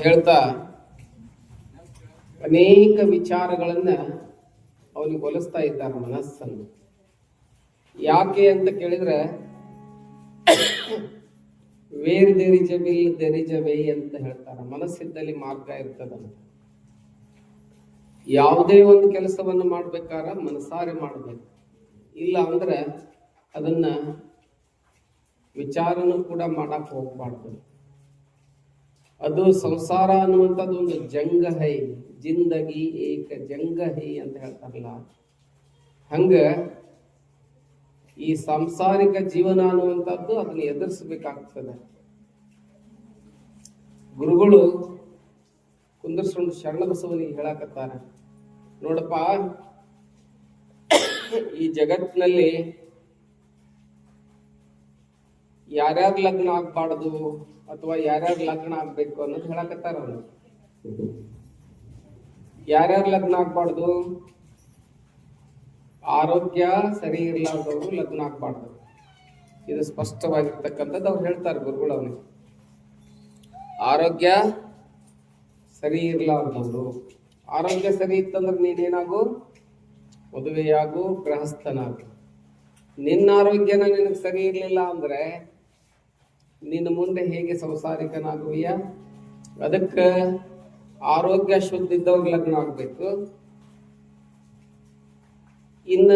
ಹೇಳ್ತಾ, ಅನೇಕ ವಿಚಾರಗಳನ್ನ ಅವನಿಗೆ ಒಲಿಸ್ತಾ ಇದ್ದಾರೆ ಮನಸ್ಸನ್ನು. ಯಾಕೆ ಅಂತ ಕೇಳಿದ್ರೆ, ವೇರ್ ದೇರಿಜ ವಿಲ್ ದೇರಿಜ ಅಂತ ಹೇಳ್ತಾರೆ ಮನಸ್ಸಿದ್ದಲ್ಲಿ ಮಾರ್ಗ ಇರ್ತದಂತ ಯಾವುದೇ ಒಂದು ಕೆಲಸವನ್ನು ಮಾಡ್ಬೇಕಾರ ಮನಸಾರೆ ಮಾಡಬೇಕು. ಇಲ್ಲ ಅಂದ್ರೆ ಅದನ್ನ ವಿಚಾರನೂ ಕೂಡ ಮಾಡಕ್ ಹೋಗ್ಬಾರ್ದು. ಅದು ಸಂಸಾರ ಅನ್ನುವಂಥದ್ದು ಒಂದು ಜಂಗ ಹೈ ಜಿಂದಗಿ ಏಕ ಜಂಗ ಹೈ ಅಂತ ಹೇಳ್ತಾರಲ್ಲ. ಹಂಗ ಈ ಸಾಂಸಾರಿಕ ಜೀವನ ಅನ್ನುವಂಥದ್ದು ಅದನ್ನ ಎದುರಿಸಬೇಕಾಗ್ತದೆ. ಗುರುಗಳು ಕುಂದರ್ಸ್ಕೊಂಡು ಶರಣ ಬಸವನಿಗೆ ಹೇಳಾಕತ್ತಾರೆ. ನೋಡಪ್ಪ, ಈ ಜಗತ್ತಿನಲ್ಲಿ ಯಾರ್ಯಾರು ಲಗ್ನ ಆಗ್ಬಾರ್ದು? ಅಥವಾ ಯಾರ್ಯಾರ ಲಗ್ನ ಆಗ್ಬೇಕು ಅನ್ನೋದು ಹೇಳಕತ್ತಾರ ಅವ್ರು. ಯಾರ್ಯಾರ ಲಗ್ನ ಆಗ್ಬಾರ್ದು? ಆರೋಗ್ಯ ಸರಿ ಇರ್ಲಾರ್ದವ್ರು ಲಗ್ನ ಆಗ್ಬಾರ್ದು. ಇದು ಸ್ಪಷ್ಟವಾಗಿರ್ತಕ್ಕಂಥದ್ದು ಅವ್ರು ಹೇಳ್ತಾರೆ ಗುರುಗಳು ಅವನಿಗೆ. ಆರೋಗ್ಯ ಸರಿ ಇರ್ಲಾರ್ದವ್ರು. ಆರೋಗ್ಯ ಸರಿ ಇತ್ತಂದ್ರೆ ನೀನೇನಾಗು? ಮದುವೆಯಾಗು ಗೃಹಸ್ಥನಾಗು. ನಿನ್ನ ಆರೋಗ್ಯನ ನಿನಗೆ ಸರಿ ಇರಲಿಲ್ಲ ಅಂದ್ರೆ ನಿನ್ನ ಮುಂದೆ ಹೇಗೆ ಸಂಸಾರಿಕನಾಗುವಿಯ? ಅದಕ್ಕೆ ಆರೋಗ್ಯ ಶುದ್ಧ ಇದ್ದವ್ರಿಗೆ ಲಗ್ನ ಆಗ್ಬೇಕು. ಇನ್ನ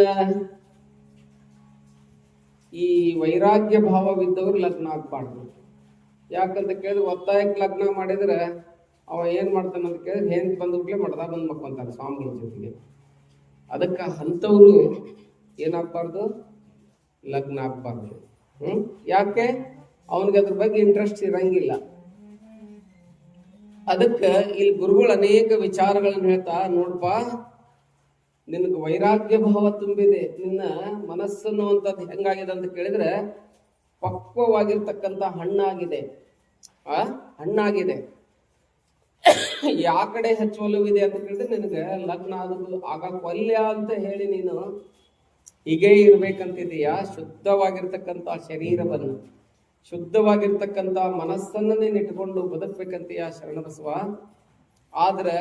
ಈ ವೈರಾಗ್ಯ ಭಾವವಿದ್ದವ್ರು ಲಗ್ನ ಆಗ್ಬಾರ್ದು. ಯಾಕಂತ ಕೇಳಿದ್ರೆ ಒತ್ತಾಯಕ್ಕೆ ಲಗ್ನ ಮಾಡಿದ್ರೆ ಅವ ಏನ್ ಮಾಡ್ತಾನ ಅಂತ ಕೇಳಿದ್ರೆ ಹೆಂಗ್ ಬಂದ್ಬಿಟ್ಲೆ ಮಡ್ದ ಬಂದ್ ಮಕ್ಕೊಂತಾನೆ ಸ್ವಾಮಿಗಳ ಜೊತೆಗೆ. ಅದಕ್ಕೆ ಅಂಥವ್ರು ಏನಾಗ್ಬಾರ್ದು? ಲಗ್ನ ಆಗ್ಬಾರ್ದು. ಹ್ಮ್? ಯಾಕೆ? ಅವನಿಗೆ ಅದ್ರ ಬಗ್ಗೆ ಇಂಟ್ರೆಸ್ಟ್ ಇರಂಗಿಲ್ಲ. ಅದಕ್ಕೆ ಇಲ್ಲಿ ಗುರುಗಳು ಅನೇಕ ವಿಚಾರಗಳನ್ನು ಹೇಳ್ತಾ, ನೋಡ್ಪಾ, ನಿನಗೆ ವೈರಾಗ್ಯ ಭಾವ ತುಂಬಿದೆ, ನಿನ್ನ ಮನಸ್ಸನ್ನು ಅಂತದ್ದು ಹೆಂಗಾಗಿದೆ ಅಂತ ಕೇಳಿದ್ರೆ ಪಕ್ವವಾಗಿರ್ತಕ್ಕಂಥ ಹಣ್ಣಾಗಿದೆ. ಆ, ಹಣ್ಣಾಗಿದೆ. ಯಾ ಕಡೆ ಹೆಚ್ಚು ಒಲವಿದೆ ಅಂತ ಕೇಳಿದ್ರೆ ನಿನಗೆ ಲಗ್ನ ಆದದ್ದು, ಆಗ ಕೊಲ್ಯ ಅಂತ ಹೇಳಿ ನೀನು ಹೀಗೇ ಇರ್ಬೇಕಂತಿದೀಯಾ ಶುದ್ಧವಾಗಿರ್ತಕ್ಕಂಥ ಶರೀರವನ್ನು. ಶುದ್ಧವಾಗಿರ್ತಕ್ಕಂಥ ಮನಸ್ಸನ್ನೇ ಇಟ್ಕೊಂಡು ಬದುಕ್ಬೇಕಂತೀಯ ಶರಣಬಸವ ಆದರೆ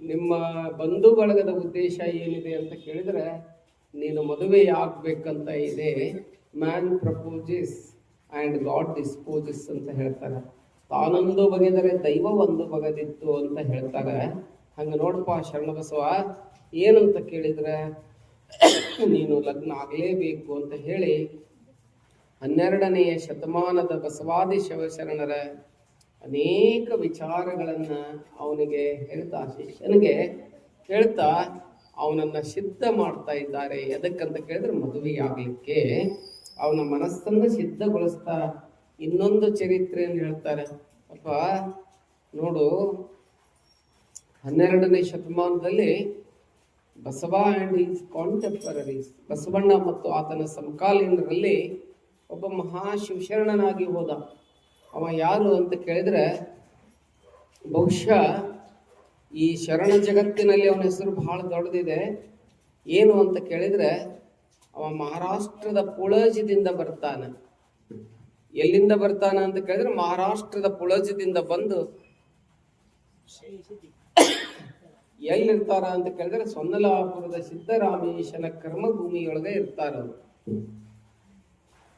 ನಿಮ್ಮ ಬಂಧು ಬಳಗದ ಉದ್ದೇಶ ಏನಿದೆ ಅಂತ ಕೇಳಿದರೆ, ನೀನು ಮದುವೆ ಆಗಬೇಕಂತ ಇದೆ. Man proposes and God disposes ಅಂತ ಹೇಳ್ತಾರೆ. ತಾನೊಂದು ಬಗೆದರೆ ದೈವ ಒಂದು ಬಗೆದಿತ್ತು ಅಂತ ಹೇಳ್ತಾರೆ. ಹಂಗೆ ನೋಡಪ್ಪ ಶರಣಬಸವ ಏನಂತ ಕೇಳಿದ್ರೆ, ನೀನು ಲಗ್ನ ಆಗಲೇಬೇಕು ಅಂತ ಹೇಳಿ ಹನ್ನೆರಡನೆಯ ಶತಮಾನದ ಬಸವಾದಿ ಶಿವಶರಣರ ಅನೇಕ ವಿಚಾರಗಳನ್ನು ಅವನಿಗೆ ಹೇಳ್ತಾ, ಶಿಷ್ಯನಿಗೆ ಹೇಳ್ತಾ ಅವನನ್ನು ಸಿದ್ಧ ಮಾಡ್ತಾ ಇದ್ದಾರೆ. ಎದಕ್ಕಂತ ಕೇಳಿದ್ರೆ ಮದುವೆಯಾಗಲಿಕ್ಕೆ ಅವನ ಮನಸ್ಸನ್ನು ಸಿದ್ಧಗೊಳಿಸ್ತಾ ಇನ್ನೊಂದು ಚರಿತ್ರೆಯನ್ನು ಹೇಳ್ತಾರೆ. ಅಪ್ಪ, ನೋಡು, ಹನ್ನೆರಡನೇ ಶತಮಾನದಲ್ಲಿ Basava and his contemporaries Basavanna ಮತ್ತು ಆತನ ಸಮಕಾಲೀನರಲ್ಲಿ ಒಬ್ಬ ಮಹಾ ಶಿವಶರಣನಾಗಿ ಹೋದ. ಅವ ಯಾರು ಅಂತ ಕೇಳಿದ್ರೆ, ಬಹುಶಃ ಈ ಶರಣ ಜಗತ್ತಿನಲ್ಲಿ ಅವನ ಹೆಸರು ಬಹಳ ದೊಡ್ಡದಿದೆ. ಏನು ಅಂತ ಕೇಳಿದ್ರೆ, ಅವ ಮಹಾರಾಷ್ಟ್ರದ ಪುಳಜದಿಂದ ಬರ್ತಾನೆ. ಎಲ್ಲಿಂದ ಬರ್ತಾನ ಅಂತ ಕೇಳಿದ್ರೆ, ಮಹಾರಾಷ್ಟ್ರದ ಪುಳಜದಿಂದ ಬಂದು ಎಲ್ಲಿರ್ತಾರ ಅಂತ ಕೇಳಿದ್ರೆ, ಸೊನ್ನಲಾಪುರದ ಸಿದ್ದರಾಮೇಶನ ಕರ್ಮಭೂಮಿಯೊಳಗೆ ಇರ್ತಾರ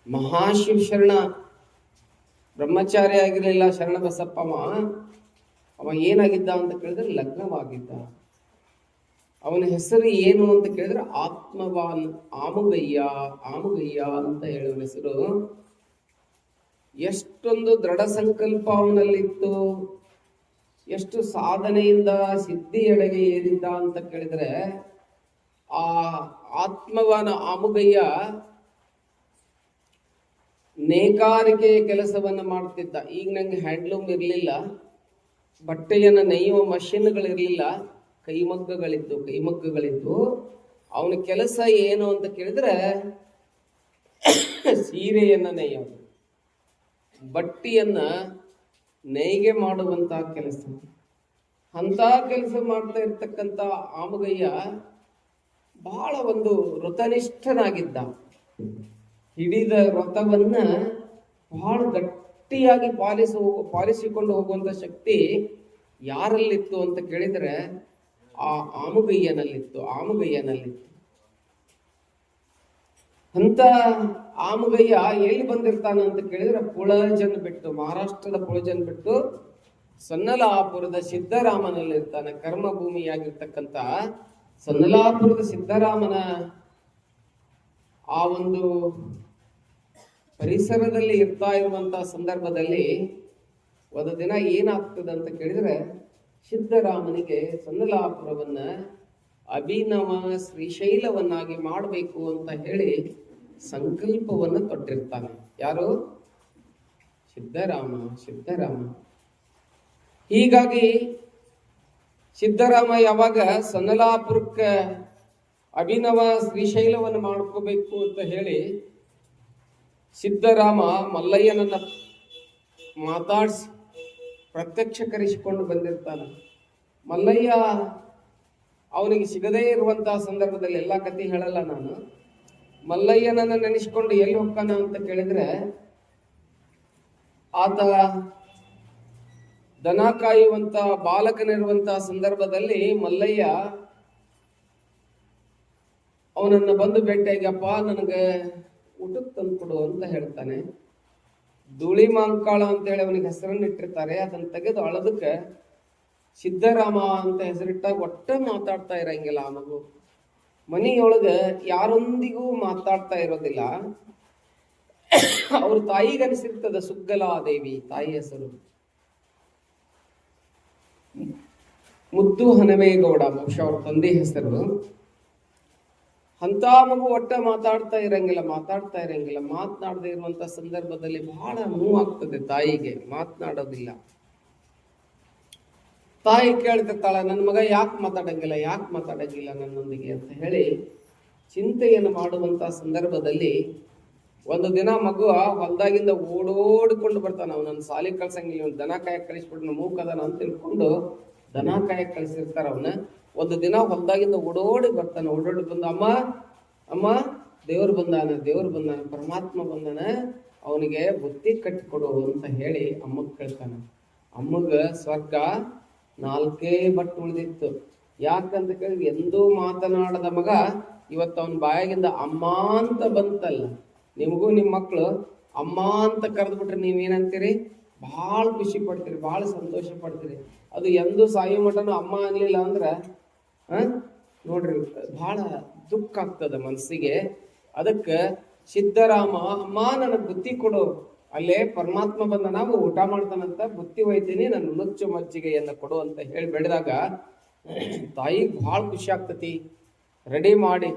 ಮಹಾಶಿವ ಶರಣ. ಬ್ರಹ್ಮಚಾರಿ ಆಗಿರಲಿಲ್ಲ ಶರಣ ಬಸಪ್ಪಮ್ಮ ಅವ ಏನಾಗಿದ್ದ ಅಂತ ಕೇಳಿದ್ರೆ ಲಗ್ನವಾಗಿದ್ದ. ಅವನ ಹೆಸರು ಏನು ಅಂತ ಕೇಳಿದ್ರೆ ಆತ್ಮವಾನ್ ಆಮುಗಯ್ಯ ಆಮುಗಯ್ಯ ಅಂತ ಹೇಳುವ ಹೆಸರು. ಎಷ್ಟೊಂದು ದೃಢ ಸಂಕಲ್ಪ ಅವನಲ್ಲಿತ್ತು. ಎಷ್ಟು ಸಾಧನೆಯಿಂದ ಸಿದ್ಧಿಯೆಡೆಗೆ ಏರಿದ್ದ ಅಂತ ಕೇಳಿದ್ರೆ ಆ ಆತ್ಮವಾನ ಆಮುಗಯ್ಯ ನೇಕಾರಿಕೆ ಕೆಲಸವನ್ನು ಮಾಡ್ತಿದ್ದ. ಈಗ ನಂಗೆ ಹ್ಯಾಂಡ್ಲೂಮ್ ಇರಲಿಲ್ಲ, ಬಟ್ಟೆಯನ್ನು ನೇಯುವ ಮಷಿನ್ಗಳಿರಲಿಲ್ಲ ಕೈಮಗ್ಗಗಳಿದ್ದು ಕೈಮಗ್ಗಗಳಿದ್ದು. ಅವನ ಕೆಲಸ ಏನು ಅಂತ ಕೇಳಿದ್ರೆ, ಸೀರೆಯನ್ನ ನೇಯೋದು. ಬಟ್ಟಿಯನ್ನ ನೇಯ್ಗೆ ಮಾಡುವಂತ ಕೆಲಸ. ಅಂತ ಕೆಲಸ ಮಾಡ್ತಾ ಇರ್ತಕ್ಕಂಥ ಆಮಗಯ್ಯ ಬಹಳ ಒಂದು ವೃತನಿಷ್ಠನಾಗಿದ್ದ. ಹಿಡಿದ ವ್ರತವನ್ನ ಬಹಳ ಗಟ್ಟಿಯಾಗಿ ಪಾಲಿಸ, ಪಾಲಿಸಿಕೊಂಡು ಹೋಗುವಂತ ಶಕ್ತಿ ಯಾರಲ್ಲಿತ್ತು ಅಂತ ಕೇಳಿದ್ರೆ ಆ ಆಮುಗಯ್ಯನಲ್ಲಿತ್ತು ಆಮುಗಯ್ಯನಲ್ಲಿತ್ತು. ಅಂತ ಆಮುಗಯ್ಯ ಎಲ್ಲಿ ಬಂದಿರ್ತಾನ ಅಂತ ಕೇಳಿದ್ರೆ ಪುಳಜನ್ ಬಿಟ್ಟು, ಮಹಾರಾಷ್ಟ್ರದ ಪುಳಜನ್ ಬಿಟ್ಟು ಸನ್ನಲಾಪುರದ ಸಿದ್ದರಾಮನಲ್ಲಿರ್ತಾನೆ, ಕರ್ಮಭೂಮಿಯಾಗಿರ್ತಕ್ಕಂಥ ಸನ್ನಲಾಪುರದ ಸಿದ್ದರಾಮನ ಆ ಒಂದು ಪರಿಸರದಲ್ಲಿ ಇರ್ತಾ ಇರುವಂತಹ ಸಂದರ್ಭದಲ್ಲಿ ಒಂದು ದಿನ ಏನಾಗ್ತದೆ ಅಂತ ಕೇಳಿದ್ರೆ ಸಿದ್ದರಾಮನಿಗೆ ಸನ್ನಲಾಪುರವನ್ನ ಅಭಿನವ ಶ್ರೀಶೈಲವನ್ನಾಗಿ ಮಾಡಬೇಕು ಅಂತ ಹೇಳಿ ಸಂಕಲ್ಪವನ್ನು ತೊಟ್ಟಿರ್ತಾನೆ. ಯಾರು? ಸಿದ್ದರಾಮ ಸಿದ್ದರಾಮ ಹೀಗಾಗಿ ಸಿದ್ದರಾಮ ಯಾವಾಗ ಸನ್ನಲಾಪುರಕ್ಕೆ ಅಭಿನವ ಶ್ರೀಶೈಲವನ್ನು ಮಾಡ್ಕೋಬೇಕು ಅಂತ ಹೇಳಿ ಸಿದ್ದರಾಮ ಮಲ್ಲಯ್ಯನನ್ನ ಮಾತಾಡಿಸಿ ಪ್ರತ್ಯಕ್ಷಕರಿಸಿಕೊಂಡು ಬಂದಿರ್ತಾನೆ. ಮಲ್ಲಯ್ಯ ಅವನಿಗೆ ಸಿಗದೇ ಇರುವಂತಹ ಸಂದರ್ಭದಲ್ಲಿ ಎಲ್ಲ ಕತೆ ಹೇಳಲ್ಲ ನಾನು. ಮಲ್ಲಯ್ಯನನ್ನ ನೆನೆಸ್ಕೊಂಡು ಎಲ್ಲಿ ಹೋಗ್ತಾನ ಅಂತ ಕೇಳಿದ್ರೆ ಆತ ದನ ಕಾಯುವಂತ ಬಾಲಕನಿರುವಂತಹ ಸಂದರ್ಭದಲ್ಲಿ ಮಲ್ಲಯ್ಯ ಅವನನ್ನ ಬಂದು ಭೇಟಿಯಾಗಪ್ಪ ನನಗೆ ಊಟಕ್ಕೆ ತಂದು ಕೊಡು ಅಂತ ಹೇಳ್ತಾನೆ. ಧೂಳಿ ಮಾಂಕಾಳ ಅಂತ ಹೇಳಿ ಅವನಿಗೆ ಹೆಸರನ್ನು ಇಟ್ಟಿರ್ತಾರೆ. ಅದನ್ನು ತೆಗೆದು ಅಳದಕ್ಕೆ ಸಿದ್ದರಾಮ ಅಂತ ಹೆಸರಿಟ್ಟಾಗ ಒಟ್ಟ ಮಾತಾಡ್ತಾ ಇರಂಗಿಲ್ಲ ಆ ಮಗು. ಮನೆಯೊಳಗ ಯಾರೊಂದಿಗೂ ಮಾತಾಡ್ತಾ ಇರೋದಿಲ್ಲ. ಅವ್ರ ತಾಯಿಗೆ ಅನಿಸಿರ್ತದ ಸುಗ್ಗಲಾದೇವಿ, ತಾಯಿ ಹೆಸರು. ಮುದ್ದು ಹನಮೇಗೌಡ, ಬಹುಶಃ ಅವ್ರ ತಂದೆ ಹೆಸರು. ಅಂತ ಮಗು ಒಟ್ಟ ಮಾತಾಡ್ತಾ ಇರಂಗಿಲ್ಲ ಮಾತಾಡ್ತಾ ಇರಂಗಿಲ್ಲ. ಮಾತನಾಡದೆ ಇರುವಂತ ಸಂದರ್ಭದಲ್ಲಿ ಬಹಳ ನೋವಾಗ್ತದೆ ತಾಯಿಗೆ. ಮಾತನಾಡೋದಿಲ್ಲ. ತಾಯಿ ಕೇಳ್ತಿರ್ತಾಳೆ, ನನ್ನ ಮಗ ಯಾಕೆ ಮಾತಾಡಂಗಿಲ್ಲ ಯಾಕೆ ಮಾತಾಡಂಗಿಲ್ಲ ನನ್ನೊಂದಿಗೆ? ಅಂತ ಹೇಳಿ ಚಿಂತೆಯನ್ನು ಮಾಡುವಂತ ಸಂದರ್ಭದಲ್ಲಿ ಒಂದು ದಿನ ಮಗು ಹೊಲ್ದಾಗಿಂದ ಓಡೋಡ್ಕೊಂಡು ಬರ್ತಾನ. ಅವನನ್ನ ಸಾಲಿ ಕಳ್ಸಂಗಿಲ್ಲ ದನ ಕಾಯಕ್ ಕಳಿಸ್ಬಿಟ್ಟು ಮೂಕದನ ಅಂತ ತಿಳ್ಕೊಂಡು ದನ ಕಾಯಕ್ ಕಳಿಸಿರ್ತಾರ ಅವನ. ಒಂದು ದಿನ ಹೊಲದಾಗಿಂದ ಓಡೋಡಿ ಬರ್ತಾನೆ, ಓಡೋಡಿ ಬಂದ, ಅಮ್ಮ ಅಮ್ಮ, ದೇವ್ರು ಬಂದಾನ ದೇವ್ರು ಬಂದಾನ, ಪರಮಾತ್ಮ ಬಂದಾನ, ಅವನಿಗೆ ಬುತ್ತಿ ಕಟ್ಟಿಕೊಡು ಅಂತ ಹೇಳಿ ಅಮ್ಮಗ್ ಕೇಳ್ತಾನೆ. ಅಮ್ಮಗ ಸ್ವರ್ಗ ನಾಲ್ಕೇ ಬಟ್ ಉಳಿದಿತ್ತು. ಯಾಕಂತ ಕೇಳಿ, ಎಂದೂ ಮಾತನಾಡದ ಮಗ ಇವತ್ತು ಅವನ ಬಾಯಾಗಿಂದ ಅಮ್ಮ ಅಂತ ಬಂತಲ್ಲ. ನಿಮಗೂ ನಿಮ್ಮ ಮಕ್ಕಳು ಅಮ್ಮ ಅಂತ ಕರೆದ್ಬಿಟ್ರೆ ನೀವೇನಂತೀರಿ? ಭಾಳ ಖುಷಿ ಪಡ್ತೀರಿ, ಭಾಳ ಸಂತೋಷ ಪಡ್ತೀರಿ. ಅದು ಎಂದೂ ಸಾಯಿ ಮಠನೂ ಅಮ್ಮ ಆಗ್ಲಿಲ್ಲ ಅಂದ್ರೆ ನೋಡ್ರಿ ಬಹಳ ದುಃಖ ಆಗ್ತದ ಮನಸ್ಸಿಗೆ ಅದಕ್ಕೆ ಸಿದ್ದರಾಮ, ಅಮ್ಮ, ನನಗೆ ಬುತ್ತಿ ಕೊಡು. ಅಲ್ಲೇ ಪರಮಾತ್ಮ ಬಂದ ನಾವು ಊಟ ಮಾಡ್ತಾನಂತ ಬುತ್ತಿ ಒಯ್ತೀನಿ ನನ್ನ ನುಚ್ಚು ಮಜ್ಜಿಗೆಯನ್ನು ಕೊಡು ಅಂತ ಹೇಳಿ ಬೆಳೆದಾಗ, ತಾಯಿ ಭಾಳ ಖುಷಿ ಆಗ್ತತಿ. ರೆಡಿ ಮಾಡಿ.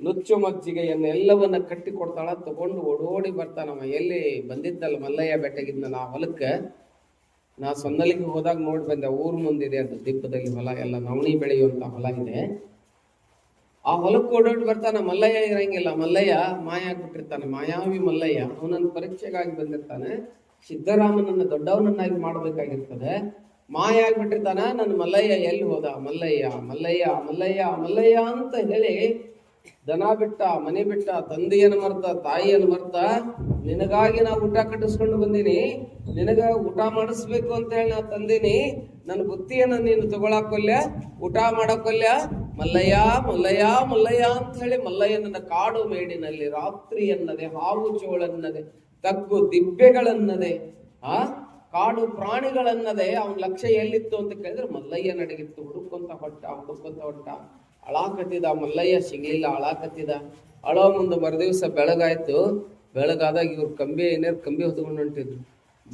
ನುಚ್ಚು ಮಜ್ಜಿಗೆಯನ್ನು ಎಲ್ಲವನ್ನ ಕಟ್ಟಿ ಕೊಡ್ತಾಳ ತಗೊಂಡು ಓಡೋಡಿ ಬರ್ತಾನವ. ಎಲ್ಲಿ ಬಂದಿದ್ದಲ್ಲ ಮಲ್ಲಯ್ಯ ಬೆಟ್ಟಗಿದ್ದ ನಾ ಹೊಲಕ್ಕೆ. ನಾ ಸೊನ್ನಲಿಗೆ ಹೋದಾಗ ನೋಡಿ ಬಂದೆ, ಊರು ಮುಂದಿದೆ ಅದು ದಿಬ್ಬದಲ್ಲಿ ಹೊಲ, ಎಲ್ಲ ನವಣಿ ಬೆಳೆಯುವಂತ ಹೊಲ ಇದೆ. ಆ ಹೊಲಕ್ಕೆ ಓಡೋಟ್ ಬರ್ತಾನ ಮಲ್ಲಯ್ಯ ಇರಂಗಿಲ್ಲ. ಮಲ್ಲಯ್ಯ ಮಾಯ ಆಗ್ಬಿಟ್ಟಿರ್ತಾನೆ, ಮಾಯಾವಿ ಮಲ್ಲಯ್ಯ. ಅವನನ್ನು ಪರೀಕ್ಷೆಗಾಗಿ ಬಂದಿರ್ತಾನೆ. ಸಿದ್ದರಾಮನನ್ನ ದೊಡ್ಡವನನ್ನಾಗಿ ಮಾಡಬೇಕಾಗಿರ್ತದೆ. ಮಾಯ ಆಗ್ಬಿಟ್ಟಿರ್ತಾನ, ನನ್ನ ಮಲ್ಲಯ್ಯ ಎಲ್ಲಿ ಹೋದ? ಮಲ್ಲಯ್ಯ ಮಲ್ಲಯ್ಯ ಮಲ್ಲಯ್ಯ ಮಲ್ಲಯ್ಯ ಅಂತ ಹೇಳಿ ದನ ಬಿಟ್ಟ, ಮನೆ ಬಿಟ್ಟ, ತಂದೆಯನ್ನು ಮರ್ತ, ತಾಯಿಯನ್ನು ಮರ್ತ, ನಿನಗಾಗಿ ನಾ ಊಟ ಕಟ್ಟಿಸ್ಕೊಂಡು ಬಂದೀನಿ. ನಿನಗ ಊಟ ಮಾಡಿಸ್ಬೇಕು ಅಂತ ಹೇಳಿ ನಾ ತಂದೀನಿ. ನನ್ನ ಬುತ್ತಿಯನ್ನು ನೀನು ತಗೊಳಕೊಲ್ಯ, ಊಟ ಮಾಡಕೊಲ್ಯ. ಮಲ್ಲಯ್ಯ ಮಲ್ಲಯ್ಯ ಮಲ್ಲಯ್ಯ ಅಂತ ಹೇಳಿ ಮಲ್ಲಯ್ಯನನ್ನ ಕಾಡು ಮೇಡಿನಲ್ಲಿ ರಾತ್ರಿ ಎನ್ನದೆ, ಹಾವು ಚೋಳನ್ನದೆ ತಗ್ಗು ದಿಬ್ಬೆಗಳನ್ನದೆ, ಆ, ಕಾಡು ಪ್ರಾಣಿಗಳನ್ನದೆ ಅವನ ಲಕ್ಷ್ಯ ಎಲ್ಲಿತ್ತು ಅಂತ ಕೇಳಿದ್ರೆ ಮಲ್ಲಯ್ಯ ನಡಗಿತ್ತು ಹುಡುಕೊಂತ ಹೊಟ್ಟ ಹುಡುಕೊಂತ ಹೊಟ್ಟ. ಅಳಾಕತ್ತಿದ ಮಲ್ಲಯ್ಯ ಸಿಗ್ಲಿಲ್ಲ. ಅಳಾಕತ್ತಿದ ಅಳೋ ಮುಂದೆ ಮರುದಿವ್ಸ ಬೆಳಗಾಯ್ತು. ಬೆಳಗಾದಾಗ ಇವ್ರು ಕಂಬಿ ಏನೇ ಕಂಬಿ ಹೊತ್ಕೊಂಡು ಹೊಂಟಿದ್ರು.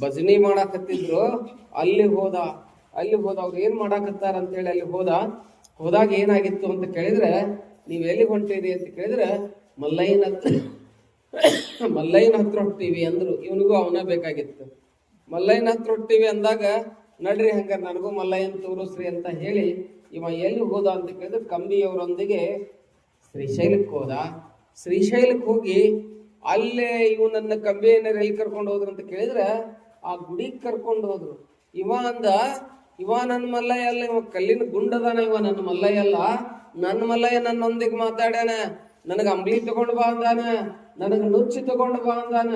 ಭಜನಿ ಮಾಡಾಕತ್ತಿದ್ರು. ಅಲ್ಲಿ ಹೋದ ಅಲ್ಲಿ ಹೋದ, ಅವ್ರು ಏನು ಮಾಡಾಕತ್ತಾರ ಅಂತ ಹೇಳಿ ಅಲ್ಲಿ ಹೋದ. ಹೋದಾಗ ಏನಾಗಿತ್ತು ಅಂತ ಕೇಳಿದ್ರೆ, ನೀವು ಎಲ್ಲಿಗೆ ಹೊಂಟೀರಿ? ಅಂತ ಕೇಳಿದ್ರೆ, ಮಲ್ಲಯ್ಯನ ಹತ್ರ ಮಲ್ಲಯ್ಯನ ಹತ್ರ ಹೊಟ್ಟಿವಿ ಅಂದ್ರು. ಇವನಿಗೂ ಅವನ ಬೇಕಾಗಿತ್ತು. ಮಲ್ಲಯ್ಯನ ಹತ್ರ ಹೊಟ್ಟಿವಿ ಅಂದಾಗ, ನಡ್ರಿ ಹಂಗ ನನಗೂ ಮಲ್ಲಯ್ಯನ ತೋರಿಸ್ರಿ ಅಂತ ಹೇಳಿ ಇವ ಎಲ್ಲಿ ಹೋದ ಅಂತ ಕೇಳಿದ್ರೆ ಕಂಬಿಯವರೊಂದಿಗೆ ಶ್ರೀಶೈಲಕ್ಕೆ ಹೋದ. ಶ್ರೀಶೈಲಕ್ಕೆ ಹೋಗಿ ಅಲ್ಲೇ ಇವನನ್ನ ಕಂಬಿಯನ್ನ ಎಲ್ಲಿ ಕರ್ಕೊಂಡು ಹೋದ್ರು ಅಂತ ಕೇಳಿದ್ರೆ ಆ ಗುಡಿಗೆ ಕರ್ಕೊಂಡು ಹೋದ್ರು. ಇವ ಅಂದ, ಇವ ನನ್ನ ಮಲ್ಲಯ್ಯ ಅಲ್ಲ, ಇವ ಕಲ್ಲಿನ ಗುಂಡದಾನ ಇವ ನನ್ನ ಮಲ್ಲಯ್ಯ ಅಲ್ಲ. ನನ್ನ ಮಲ್ಲಯ್ಯ ನನ್ನೊಂದಿಗೆ ಮಾತಾಡ್ಯಾನ. ನನಗೆ ಅಂಬ್ಲಿ ತಗೊಂಡು ಬಾ ಅಂದಾನ. ನನಗೆ ನುಚ್ಚಿ ತಗೊಂಡು ಬಾ ಅಂದಾನ.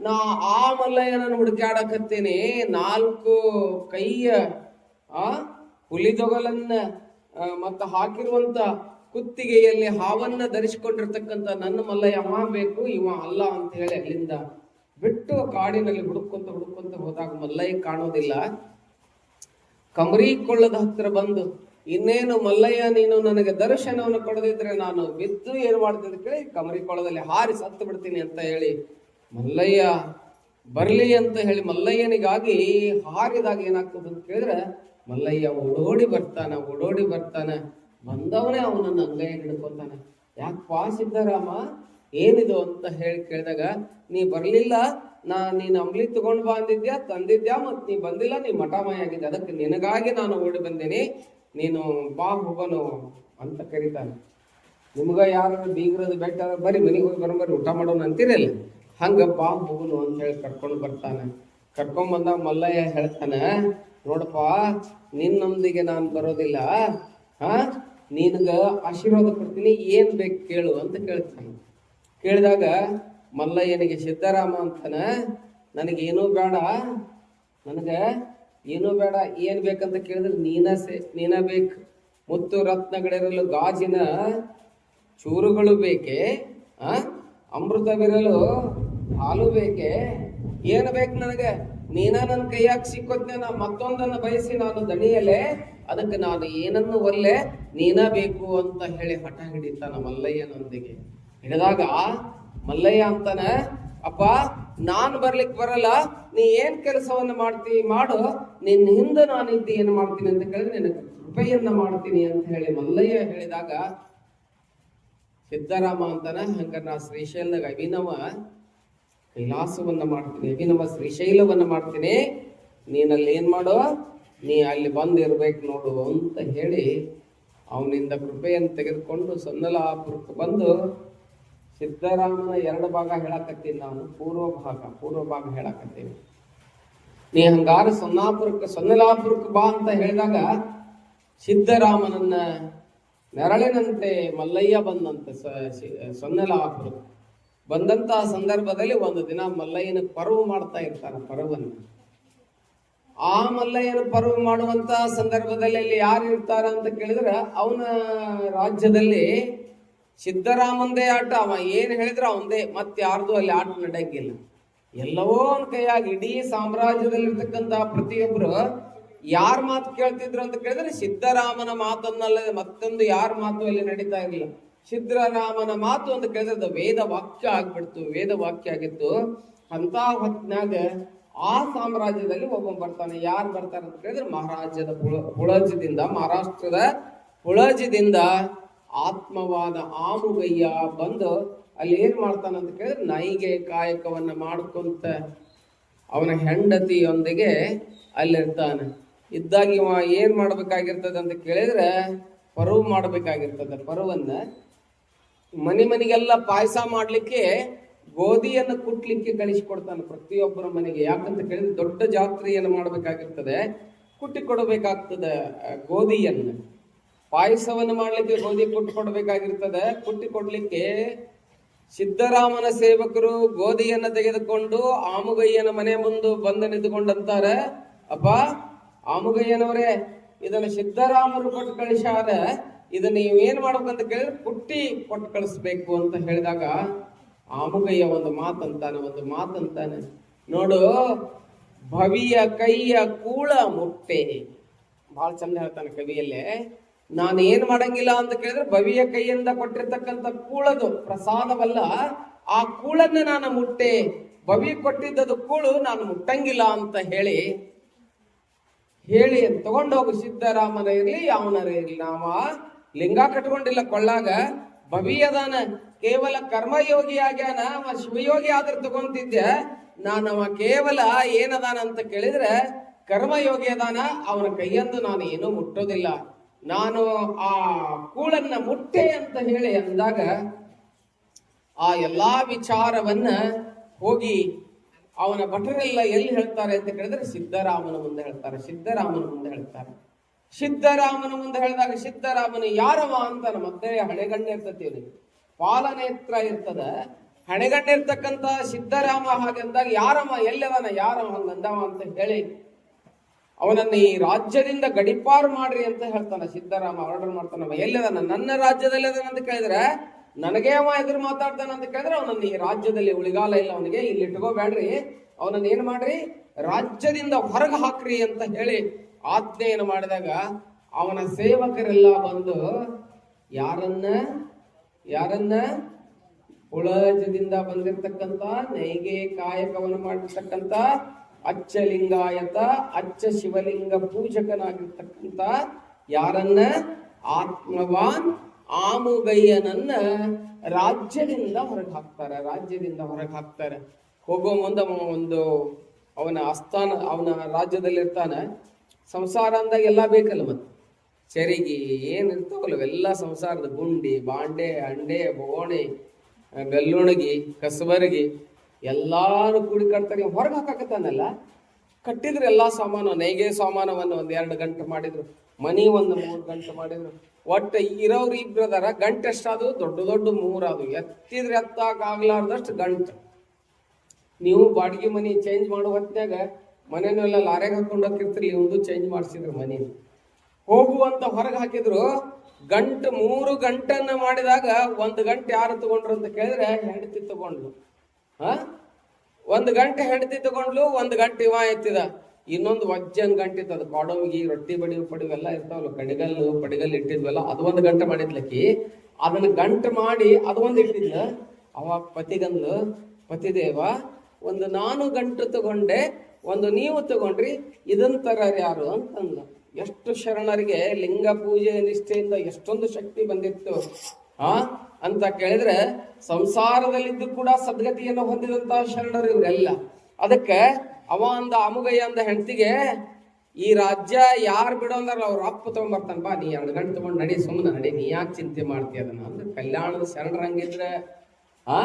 ನಾ ಆ ಮಲ್ಲಯ್ಯ ಮಲ್ಲಯ್ಯನ ಹುಡುಕಾಡಕತ್ತೇನೆ ನಾಲ್ಕು ಕೈಯ, ಆ ಹುಲಿದೊಗಲನ್ನ ಮತ್ತು ಹಾಕಿರುವಂತ ಕುತ್ತಿಗೆಯಲ್ಲಿ ಹಾವನ್ನ ಧರಿಸಿಕೊಂಡಿರ್ತಕ್ಕಂಥ ನನ್ನ ಮಲ್ಲಯ್ಯ ಬೇಕು, ಇವ ಅಲ್ಲ ಅಂತ ಹೇಳಿ ಅಲ್ಲಿಂದ ಬಿಟ್ಟು ಕಾಡಿನಲ್ಲಿ ಹುಡುಕೊಂತ ಹುಡುಕೊಂತ ಹೋದಾಗ ಮಲ್ಲಯ್ಯ ಕಾಣೋದಿಲ್ಲ. ಕಮರಿ ಕೊಳ್ಳದ ಹತ್ರ ಬಂದು, ಇನ್ನೇನು ಮಲ್ಲಯ್ಯ ನೀನು ನನಗೆ ದರ್ಶನವನ್ನು ಕೊಡದಿದ್ರೆ ನಾನು ಬಿದ್ದು ಏನು ಅಂತ ಕೇಳಿ ಕಮರಿ ಕೊಳ್ಳದಲ್ಲಿ ಹಾರಿ ಸತ್ತು ಬಿಡ್ತೀನಿ ಅಂತ ಹೇಳಿ ಮಲ್ಲಯ್ಯ ಬರಲಿ ಅಂತ ಹೇಳಿ ಮಲ್ಲಯ್ಯನಿಗಾಗಿ ಹಾರಿದಾಗ ಏನಾಗ್ತದೆ ಅಂತ ಕೇಳಿದ್ರೆ ಮಲ್ಲಯ್ಯ ಓಡೋಡಿ ಬರ್ತಾನ ಓಡೋಡಿ ಬರ್ತಾನ. ಬಂದವನೇ ಅವನನ್ನ ಅಂಗೈ ಹಿಡ್ಕೊತಾನೆ. ಯಾಕಪ್ಪ ಸಿದ್ದರಾಮ? ಏನಿದು ಅಂತ ಹೇಳಿ ಕೇಳಿದಾಗ, ನೀ ಬರಲಿಲ್ಲ, ನಾ ನೀನ್ ಅಂಬ್ಲಿ ತಗೊಂಡ್ ಬಂದಿದ್ಯಾ ತಂದಿದ್ಯಾ ಮತ್ ನೀ ಬಂದಿಲ್ಲ, ನೀ ಮಠಮಯ ಆಗಿದ್ದೆ ಅದಕ್ಕೆ ನಿನಗಾಗಿ ನಾನು ಓಡಿ ಬಂದೇನಿ, ನೀನು ಬಾ ಹೋಗೋನು ಅಂತ ಕರೀತಾನೆ. ನಿಮ್ಗ ಯಾರು ಬೀಗ್ರದ ಬೆಟ್ಟ ಬರೀ ಮನೆಗೆ ಹೋಗಿ ಬರೋಬರ್ರಿ ಊಟ ಮಾಡೋಣ ಅಂತಿರಲ್ಲ? ಹಂಗ ಬಾ ಹೋಗುನು ಅಂತ ಹೇಳಿ ಕರ್ಕೊಂಡು ಬರ್ತಾನೆ. ಕರ್ಕೊಂಡ್ ಬಂದಾಗ ಮಲ್ಲಯ್ಯ ಹೇಳ್ತಾನೆ ನೋಡಪ್ಪ ನಿನ್ನೊಂದಿಗೆ ನಾನು ಬರೋದಿಲ್ಲ. ಹಾ? ನಿನಗ ಆಶೀರ್ವಾದ ಕೊಡ್ತೀನಿ, ಏನ್ ಬೇಕು ಕೇಳು ಅಂತ ಕೇಳ್ತೀನಿ. ಕೇಳಿದಾಗ, ಮಲ್ಲಯ್ಯನಿಗೆ ಸಿದ್ದರಾಮ ಅಂತಾನ ನನಗೇನೂ ಬೇಡ, ನನಗೆ ಏನೂ ಬೇಡ, ಏನ್ ಬೇಕಂತ ಕೇಳಿದ್ರೆ ನೀನ ಸೇ, ನೀನ ಬೇಕು. ಮುತ್ತು ರತ್ನಗಳಿರಲು ಗಾಜಿನ ಚೂರುಗಳು ಬೇಕೆ? ಅಮೃತವಿರಲು ಹಾಲು ಬೇಕೆ? ಏನು ಬೇಕು ನನಗೆ? ನೀನ ನನ್ನ ಕೈಯಾಗ ಸಿಕ್ಕೋದ್ನೆ ನಾ ಮತ್ತೊಂದನ್ನ ಬಯಸಿ ನಾನು ದಣಿಯಲೆ, ಅದಕ್ಕೆ ನಾನು ಏನನ್ನು ಒಲ್ಲೆ, ನೀನ ಬೇಕು ಅಂತ ಹೇಳಿ ಹಠ ಹಿಡಿತಾನ ಮಲ್ಲಯ್ಯನೊಂದಿಗೆ. ಹಿಡಿದಾಗ ಮಲ್ಲಯ್ಯ ಅಂತಾನ, ಅಪ್ಪ, ನಾನ್ ಬರ್ಲಿಕ್ ಬರಲ್ಲ, ನೀ ಏನ್ ಕೆಲಸವನ್ನ ಮಾಡ್ತಿ, ಮಾಡು ನಿನ್ನ ಹಿಂದೆ ನಾನು ಇದ್ದು ಏನ್ ಮಾಡ್ತೀನಿ ಅಂತ ಕೇಳಿದ್ರೆ ನಿನಗೆ ಕೃಪೆಯನ್ನ ಮಾಡ್ತೀನಿ ಅಂತ ಹೇಳಿ ಮಲ್ಲಯ್ಯ ಹೇಳಿದಾಗ, ಸಿದ್ದರಾಮ ಅಂತಾನ ಹಂಗ ನಾ ಅಭಿನವ ಕೈಲಾಸವನ್ನ ಮಾಡ್ತೀನಿ, ಅಭಿನವ ಶ್ರೀಶೈಲವನ್ನ ಮಾಡ್ತೀನಿ. ನೀನಲ್ಲಿ ಏನು ಮಾಡು, ನೀ ಅಲ್ಲಿ ಬಂದು ಇರ್ಬೇಕು ನೋಡು ಅಂತ ಹೇಳಿ ಅವನಿಂದ ಕೃಪೆಯನ್ನು ತೆಗೆದುಕೊಂಡು ಸೊನ್ನಲಾಪುರಕ್ಕೆ ಬಂದು ಸಿದ್ದರಾಮನ ಎರಡು ಭಾಗ ಹೇಳಕತ್ತೀನಿ ನಾನು, ಪೂರ್ವ ಭಾಗ ಪೂರ್ವ ಭಾಗ ಹೇಳಕತ್ತೀನಿ. ನೀ ಹಂಗಾರ ಸೊನ್ನಾಪುರಕ್ಕೆ, ಸೊನ್ನಲಾಪುರಕ್ಕೆ ಬಾ ಅಂತ ಹೇಳಿದಾಗ ಸಿದ್ದರಾಮನನ್ನ ನೆರಳಿನಂತೆ ಮಲ್ಲಯ್ಯ ಬಂದಂತೆ ಸೊನ್ನಲಾಪುರಕ್ಕೆ. ಬಂದಂತಹ ಸಂದರ್ಭದಲ್ಲಿ ಒಂದು ದಿನ ಮಲ್ಲಯ್ಯನ ಪರ್ವ ಮಾಡ್ತಾ ಇರ್ತಾನೆ ಪರ್ವನ್ನು. ಆ ಮಲ್ಲಯ್ಯನ ಪರ್ವ ಮಾಡುವಂತಹ ಸಂದರ್ಭದಲ್ಲಿ ಅಲ್ಲಿ ಯಾರು ಇರ್ತಾರ ಅಂತ ಕೇಳಿದ್ರೆ ಅವನ ರಾಜ್ಯದಲ್ಲಿ ಸಿದ್ದರಾಮಂದೇ ಆಟ. ಅವ ಏನು ಹೇಳಿದ್ರೆ ಅವಂದೇ. ಮತ್ತೆ ಯಾರ್ದು ಅಲ್ಲಿ ಆಟ ನಡೆಯಂಗಿಲ್ಲ. ಎಲ್ಲವೋ ಅವನ ಕೈಯಾಗಿ ಇಡೀ ಸಾಮ್ರಾಜ್ಯದಲ್ಲಿರ್ತಕ್ಕಂತಹ ಪ್ರತಿಯೊಬ್ಬರು ಯಾರ ಮಾತು ಕೇಳ್ತಿದ್ರು ಅಂತ ಕೇಳಿದ್ರೆ ಸಿದ್ದರಾಮನ ಮಾತನ್ನಲ್ಲದೆ ಮತ್ತೊಂದು ಯಾರ ಮಾತು ಅಲ್ಲಿ ನಡೀತಾ ಇರಲಿಲ್ಲ ಸಿದ್ದರಾಮನ ಮಾತು ಅಂತ ಕೇಳಿದ್ರೆ ಅದು ವೇದ ವಾಕ್ಯ ಆಗ್ಬಿಡ್ತು, ವೇದ ವಾಕ್ಯ ಆಗಿತ್ತು. ಅಂತ ಹೊತ್ತಿನಾಗ ಆ ಸಾಮ್ರಾಜ್ಯದಲ್ಲಿ ಒಬ್ಬ ಬರ್ತಾನೆ. ಯಾರು ಬರ್ತಾರೆ ಅಂತ ಕೇಳಿದ್ರೆ ಮಹಾರಾಜ್ಯದ ಪುಳ, ಪುಳಜದಿಂದ, ಮಹಾರಾಷ್ಟ್ರದ ಪುಳಜದಿಂದ ಆತ್ಮವಾದ ಆಮುಗಯ್ಯ ಬಂದು ಅಲ್ಲಿ ಏನ್ ಮಾಡ್ತಾನೆ ಅಂತ ಕೇಳಿದ್ರೆ ನೈಗೆ ಕಾಯಕವನ್ನ ಮಾಡ್ಕೊಂತ ಅವನ ಹೆಂಡತಿಯೊಂದಿಗೆ ಅಲ್ಲಿರ್ತಾನೆ. ಇದ್ದಾಗ ಇವ ಏನ್ ಮಾಡ್ಬೇಕಾಗಿರ್ತದೆ ಅಂತ ಕೇಳಿದ್ರೆ ಪರವು ಮಾಡ್ಬೇಕಾಗಿರ್ತದೆ. ಪರ್ವನ್ನ ಮನೆ ಮನೆಗೆಲ್ಲ ಪಾಯಸ ಮಾಡಲಿಕ್ಕೆ ಗೋಧಿಯನ್ನು ಕುಟ್ಲಿಕ್ಕೆ ಕಳಿಸಿಕೊಡ್ತಾನೆ ಪ್ರತಿಯೊಬ್ಬರ ಮನೆಗೆ. ಯಾಕಂತ ಕೇಳಿದ್ರೆ ದೊಡ್ಡ ಜಾತ್ರೆಯನ್ನು ಮಾಡಬೇಕಾಗಿರ್ತದೆ. ಕುಟ್ಟಿ ಕೊಡಬೇಕಾಗ್ತದೆ ಗೋಧಿಯನ್ನು. ಪಾಯಸವನ್ನು ಮಾಡಲಿಕ್ಕೆ ಗೋಧಿ ಕುಟ್ಟಿ ಕೊಡಬೇಕಾಗಿರ್ತದೆ ಕುಟ್ಟಿ ಕೊಡಲಿಕ್ಕೆ ಸಿದ್ದರಾಮನ ಸೇವಕರು ಗೋಧಿಯನ್ನ ತೆಗೆದುಕೊಂಡು ಆಮುಗಯ್ಯನ ಮನೆ ಮುಂದೆ ಬಂದು ನಿಂತುಕೊಂಡಂತಾರೆ. ಅಪ್ಪ ಆಮುಗಯ್ಯನವರೇ, ಇದನ್ನ ಸಿದ್ದರಾಮರು ಕೊಟ್ಟು ಕಳಿಸ್ಯಾರ ಇದನ್ನ ನೀವು ಏನ್ ಮಾಡ್ಬೇಕಂತ ಕೇಳಿದ್ರೆ ಪುಟ್ಟಿ ಕೊಟ್ಟು ಕಳಿಸ್ಬೇಕು ಅಂತ ಹೇಳಿದಾಗ ಆಮುಗಯ್ಯ ಒಂದು ಮಾತಂತಾನೆ ಒಂದು ಮಾತಂತಾನೆ. ನೋಡು, ಭವಿಯ ಕೈಯ ಕೂಳ ಮುಟ್ಟೆ. ಬಹಳ ಚಂದ ಹೇಳ್ತಾನೆ ಕವಿಯಲ್ಲೇ. ನಾನು ಏನ್ ಮಾಡಂಗಿಲ್ಲ ಅಂತ ಕೇಳಿದ್ರೆ ಭವಿಯ ಕೈಯಿಂದ ಕೊಟ್ಟಿರ್ತಕ್ಕಂಥ ಕೂಳದು, ಪ್ರಸಾದವಲ್ಲ, ಆ ಕೂಳನ್ನ ನಾನು ಮುಟ್ಟೆ. ಭವಿ ಕೊಟ್ಟಿದ್ದದು ಕೂಳು, ನಾನು ಮುಟ್ಟಂಗಿಲ್ಲ ಅಂತ ಹೇಳಿ ಹೇಳಿ ತಗೊಂಡೋಗು ಸಿದ್ದರಾಮನ ಇರ್ಲಿ, ಅವನರ ಇರ್ಲಿ. ನಾವ ಲಿಂಗ ಕಟ್ಕೊಂಡಿಲ್ಲ ಕೊಳ್ಳಾಗ ಭವಿ ಅದಾನ ಕೇವಲ ಕರ್ಮಯೋಗಿ ಆಗ್ಯಾನ ಅವ ಶಿವಯೋಗಿ ಆದ್ರ ತಗೊಂತಿದ್ದೆ ನಾನು ಅವ ಕೇವಲ ಏನದಾನ ಅಂತ ಕೇಳಿದ್ರೆ, ಕರ್ಮಯೋಗಿ ಅದಾನ, ಅವನ ಕೈಯಂದು ನಾನು ಏನೂ ಮುಟ್ಟೋದಿಲ್ಲ. ನಾನು ಆ ಕೂಳನ್ನ ಮುಟ್ಟೆ ಅಂತ ಹೇಳಿ ಅಂದಾಗ, ಆ ಎಲ್ಲಾ ವಿಚಾರವನ್ನ ಹೋಗಿ ಅವನ ಭಟರೆಲ್ಲ ಎಲ್ಲಿ ಹೇಳ್ತಾರೆ ಅಂತ ಕೇಳಿದ್ರೆ ಸಿದ್ದರಾಮನ ಮುಂದೆ ಹೇಳ್ತಾರೆ ಸಿದ್ದರಾಮನ ಮುಂದೆ ಹೇಳ್ತಾರೆ. ಸಿದ್ದರಾಮನ ಮುಂದೆ ಹೇಳಿದಾಗ ಸಿದ್ದರಾಮನು ಯಾರವ ಅಂತ ಮತ್ತೆ ಹಣೆಗಣ್ಣೆ ಇರ್ತತಿ ಅವನಿಗೆ. ಪಾಲನೇತ್ರ ಇರ್ತದ. ಹಣೆಗಣ್ಣಿರ್ತಕ್ಕಂಥ ಸಿದ್ದರಾಮ ಹಾಗಂದಾಗ ಯಾರಮ್ಮ ಎಲ್ಲದನ ಯಾರಮ್ಮ ಹಂಗಂದವ ಅಂತ ಹೇಳಿ ಅವನನ್ನ ಈ ರಾಜ್ಯದಿಂದ ಗಡಿಪಾರು ಮಾಡ್ರಿ ಅಂತ ಹೇಳ್ತಾನ ಸಿದ್ದರಾಮ ಆರ್ಡರ್ ಮಾಡ್ತಾನವ ಎಲ್ಲದನ ನನ್ನ ರಾಜ್ಯದಲ್ಲಿ ಅಂತ ಕೇಳಿದ್ರೆ ನನಗೆ ಅವ ಎದುರು ಮಾತಾಡ್ತಾನ ಅಂತ ಕೇಳಿದ್ರೆ ಅವನನ್ನ ಈ ರಾಜ್ಯದಲ್ಲಿ ಉಳಿಗಾಲ ಇಲ್ಲ ಅವನಿಗೆ. ಇಲ್ಲಿ ಇಟ್ಕೋಬೇಡ್ರಿ. ಅವನನ್ನ ಏನ್ ಮಾಡ್ರಿ? ರಾಜ್ಯದಿಂದ ಹೊರಗೆ ಹಾಕ್ರಿ ಅಂತ ಹೇಳಿ ಆಜ್ಞೆಯನ್ನು ಮಾಡಿದಾಗ ಅವನ ಸೇವಕರೆಲ್ಲ ಬಂದು, ಯಾರನ್ನ ಯಾರನ್ನ ಉಳಜದಿಂದ ಬಂದಿರತಕ್ಕಂತ ನೈಗೆ ಕಾಯಕವನ್ನು ಮಾಡಿರ್ತಕ್ಕಂತ ಅಚ್ಚ ಲಿಂಗಾಯತ, ಅಚ್ಚ ಶಿವಲಿಂಗ ಪೂಜಕನಾಗಿರ್ತಕ್ಕಂತ ಯಾರನ್ನ ಆತ್ಮವಾನ್ ಆಮುಗಯ್ಯನನ್ನ ರಾಜ್ಯದಿಂದ ಹೊರಗೆ ಹಾಕ್ತಾರೆ, ರಾಜ್ಯದಿಂದ ಹೊರಗೆ ಹಾಕ್ತಾರೆ. ಹೋಗೋ ಮುಂದೆ ಒಂದು, ಅವನ ಆಸ್ಥಾನ, ಅವನ ರಾಜ್ಯದಲ್ಲಿ ಇರ್ತಾನೆ ಸಂಸಾರ ಅಂದಾಗ ಎಲ್ಲ ಬೇಕಲ್ಲ ಮತ್ತೆ. ಚರಿಗೆ ಏನು ಇರ್ತಾವಲ್ಲ ಅವೆಲ್ಲ ಸಂಸಾರದ ಗುಂಡಿ, ಬಾಂಡೆ, ಅಂಡೆ, ಬೋಣೆ ಬೆಲ್ಲುಣಗಿ ಕಸಬರಗಿ, ಎಲ್ಲಾನು ಕೂಡಿ ಕಟ್ತಾರೆ ಹೊರಗೆ ಹಾಕಾಕತ್ತಾನಲ್ಲ. ಕಟ್ಟಿದ್ರೆ ಎಲ್ಲಾ ಸಾಮಾನು ನೈಗೆ ಸಾಮಾನವನ್ನು ಒಂದು ಎರಡು ಗಂಟೆ ಮಾಡಿದ್ರು, ಮನಿ ಒಂದು ಮೂರು ಗಂಟೆ ಮಾಡಿದ್ರು. ಒಟ್ಟು ಇರೋರು ಇಬ್ರು ಅದಾರ ಗಂಟೆ ಎಷ್ಟಾದವು ದೊಡ್ಡ ದೊಡ್ಡ ಮೂರಾದು ಎತ್ತಿದ್ರೆ ಎತ್ತಾಕ ಆಗ್ಲಾರ್ದಷ್ಟು ಗಂಟೆ. ನೀವು ಬಾಡಿಗೆ ಮನಿ ಚೇಂಜ್ ಮಾಡೋ ಹೊತ್ನ್ಯಾಗ ಮನೆನೆಲ್ಲ ಲಾರೆಗೆ ಹಾಕೊಂಡು ಹೋಗ್ತಿರ್ತಿರ್ಲಿ ಒಂದು ಚೇಂಜ್ ಮಾಡಿಸಿದ್ರು ಮನೆ. ಹೋಗುವಂತ ಹೊರಗೆ ಹಾಕಿದ್ರು, ಗಂಟು ಮೂರು ಗಂಟನ್ನ ಮಾಡಿದಾಗ ಒಂದು ಗಂಟೆ ಯಾರು ತಗೊಂಡ್ರು ಅಂತ ಕೇಳಿದ್ರೆ ಹೆಂಡತಿ ತಗೊಂಡ್ಲು ಹ ಒಂದು ಗಂಟೆ ಹೆಂಡತಿ ತಗೊಂಡ್ಲು ಒಂದು ಗಂಟೆ ಇವ ಎತ್ತಿದ. ಇನ್ನೊಂದು ವಜ್ಜನ್ ಗಂಟೆ ಇತ್ತು. ಅದು ಕಾಡೋಮಿಗೆ ರೊಟ್ಟಿ ಬಡಿ ಪಡಿವೆಲ್ಲ ಇರ್ತಾವಲ್ಲ ಕಡಿಗಲ್ಲು ಪಡಿಗಲ್ ಇಟ್ಟಿದ್ವಲ್ಲ, ಅದು ಒಂದು ಗಂಟೆ ಮಾಡಿದ್ಲಕ್ಕಿ ಅದನ್ನ ಗಂಟೆ ಮಾಡಿ ಅದು ಒಂದು ಇಟ್ಟಿದ್ಲ. ಅವಾಗ ಪತಿಗಂದು ಪತಿದೇವ, ಒಂದು ನಾನು ಗಂಟು ತಗೊಂಡೆ ಒಂದು ನೀವು ತಗೊಂಡ್ರಿ, ಇದನ್ ತರಾರ ಯಾರು ಅಂತಂದ. ಎಷ್ಟು ಶರಣರಿಗೆ ಲಿಂಗ ಪೂಜೆ ನಿಷ್ಠೆಯಿಂದ ಎಷ್ಟೊಂದು ಶಕ್ತಿ ಬಂದಿತ್ತು, ಆ? ಅಂತ ಕೇಳಿದ್ರೆ ಸಂಸಾರದಲ್ಲಿದ್ದು ಕೂಡ ಸದ್ಗತಿಯನ್ನು ಹೊಂದಿದಂತಹ ಶರಣರು ಇವರೆಲ್ಲ. ಅದಕ್ಕೆ ಅವ ಅಂದ, ಅಮುಗಯ್ಯ ಅಂದ ಹೆಂಡತಿಗೆ, ಈ ರಾಜ್ಯ ಯಾರು ಬಿಡೋ ಅಂದ್ರೆ ಅವ್ರ ಅಪ್ಪ ತಗೊಂಡ್ಬರ್ತಾನ ಬಾ, ನೀ ಎರಡು ಗಂಟೆ ತಗೊಂಡು ನಡಿ ಸುಮ್ಮನೆ ನಡಿ, ನೀ ಯಾಕೆ ಚಿಂತೆ ಮಾಡ್ತೀಯ ಅದನ್ನ ಅಂದ್ರೆ ಕಲ್ಯಾಣದ ಶರಣರಂಗಿದ್ರೆ, ಆ?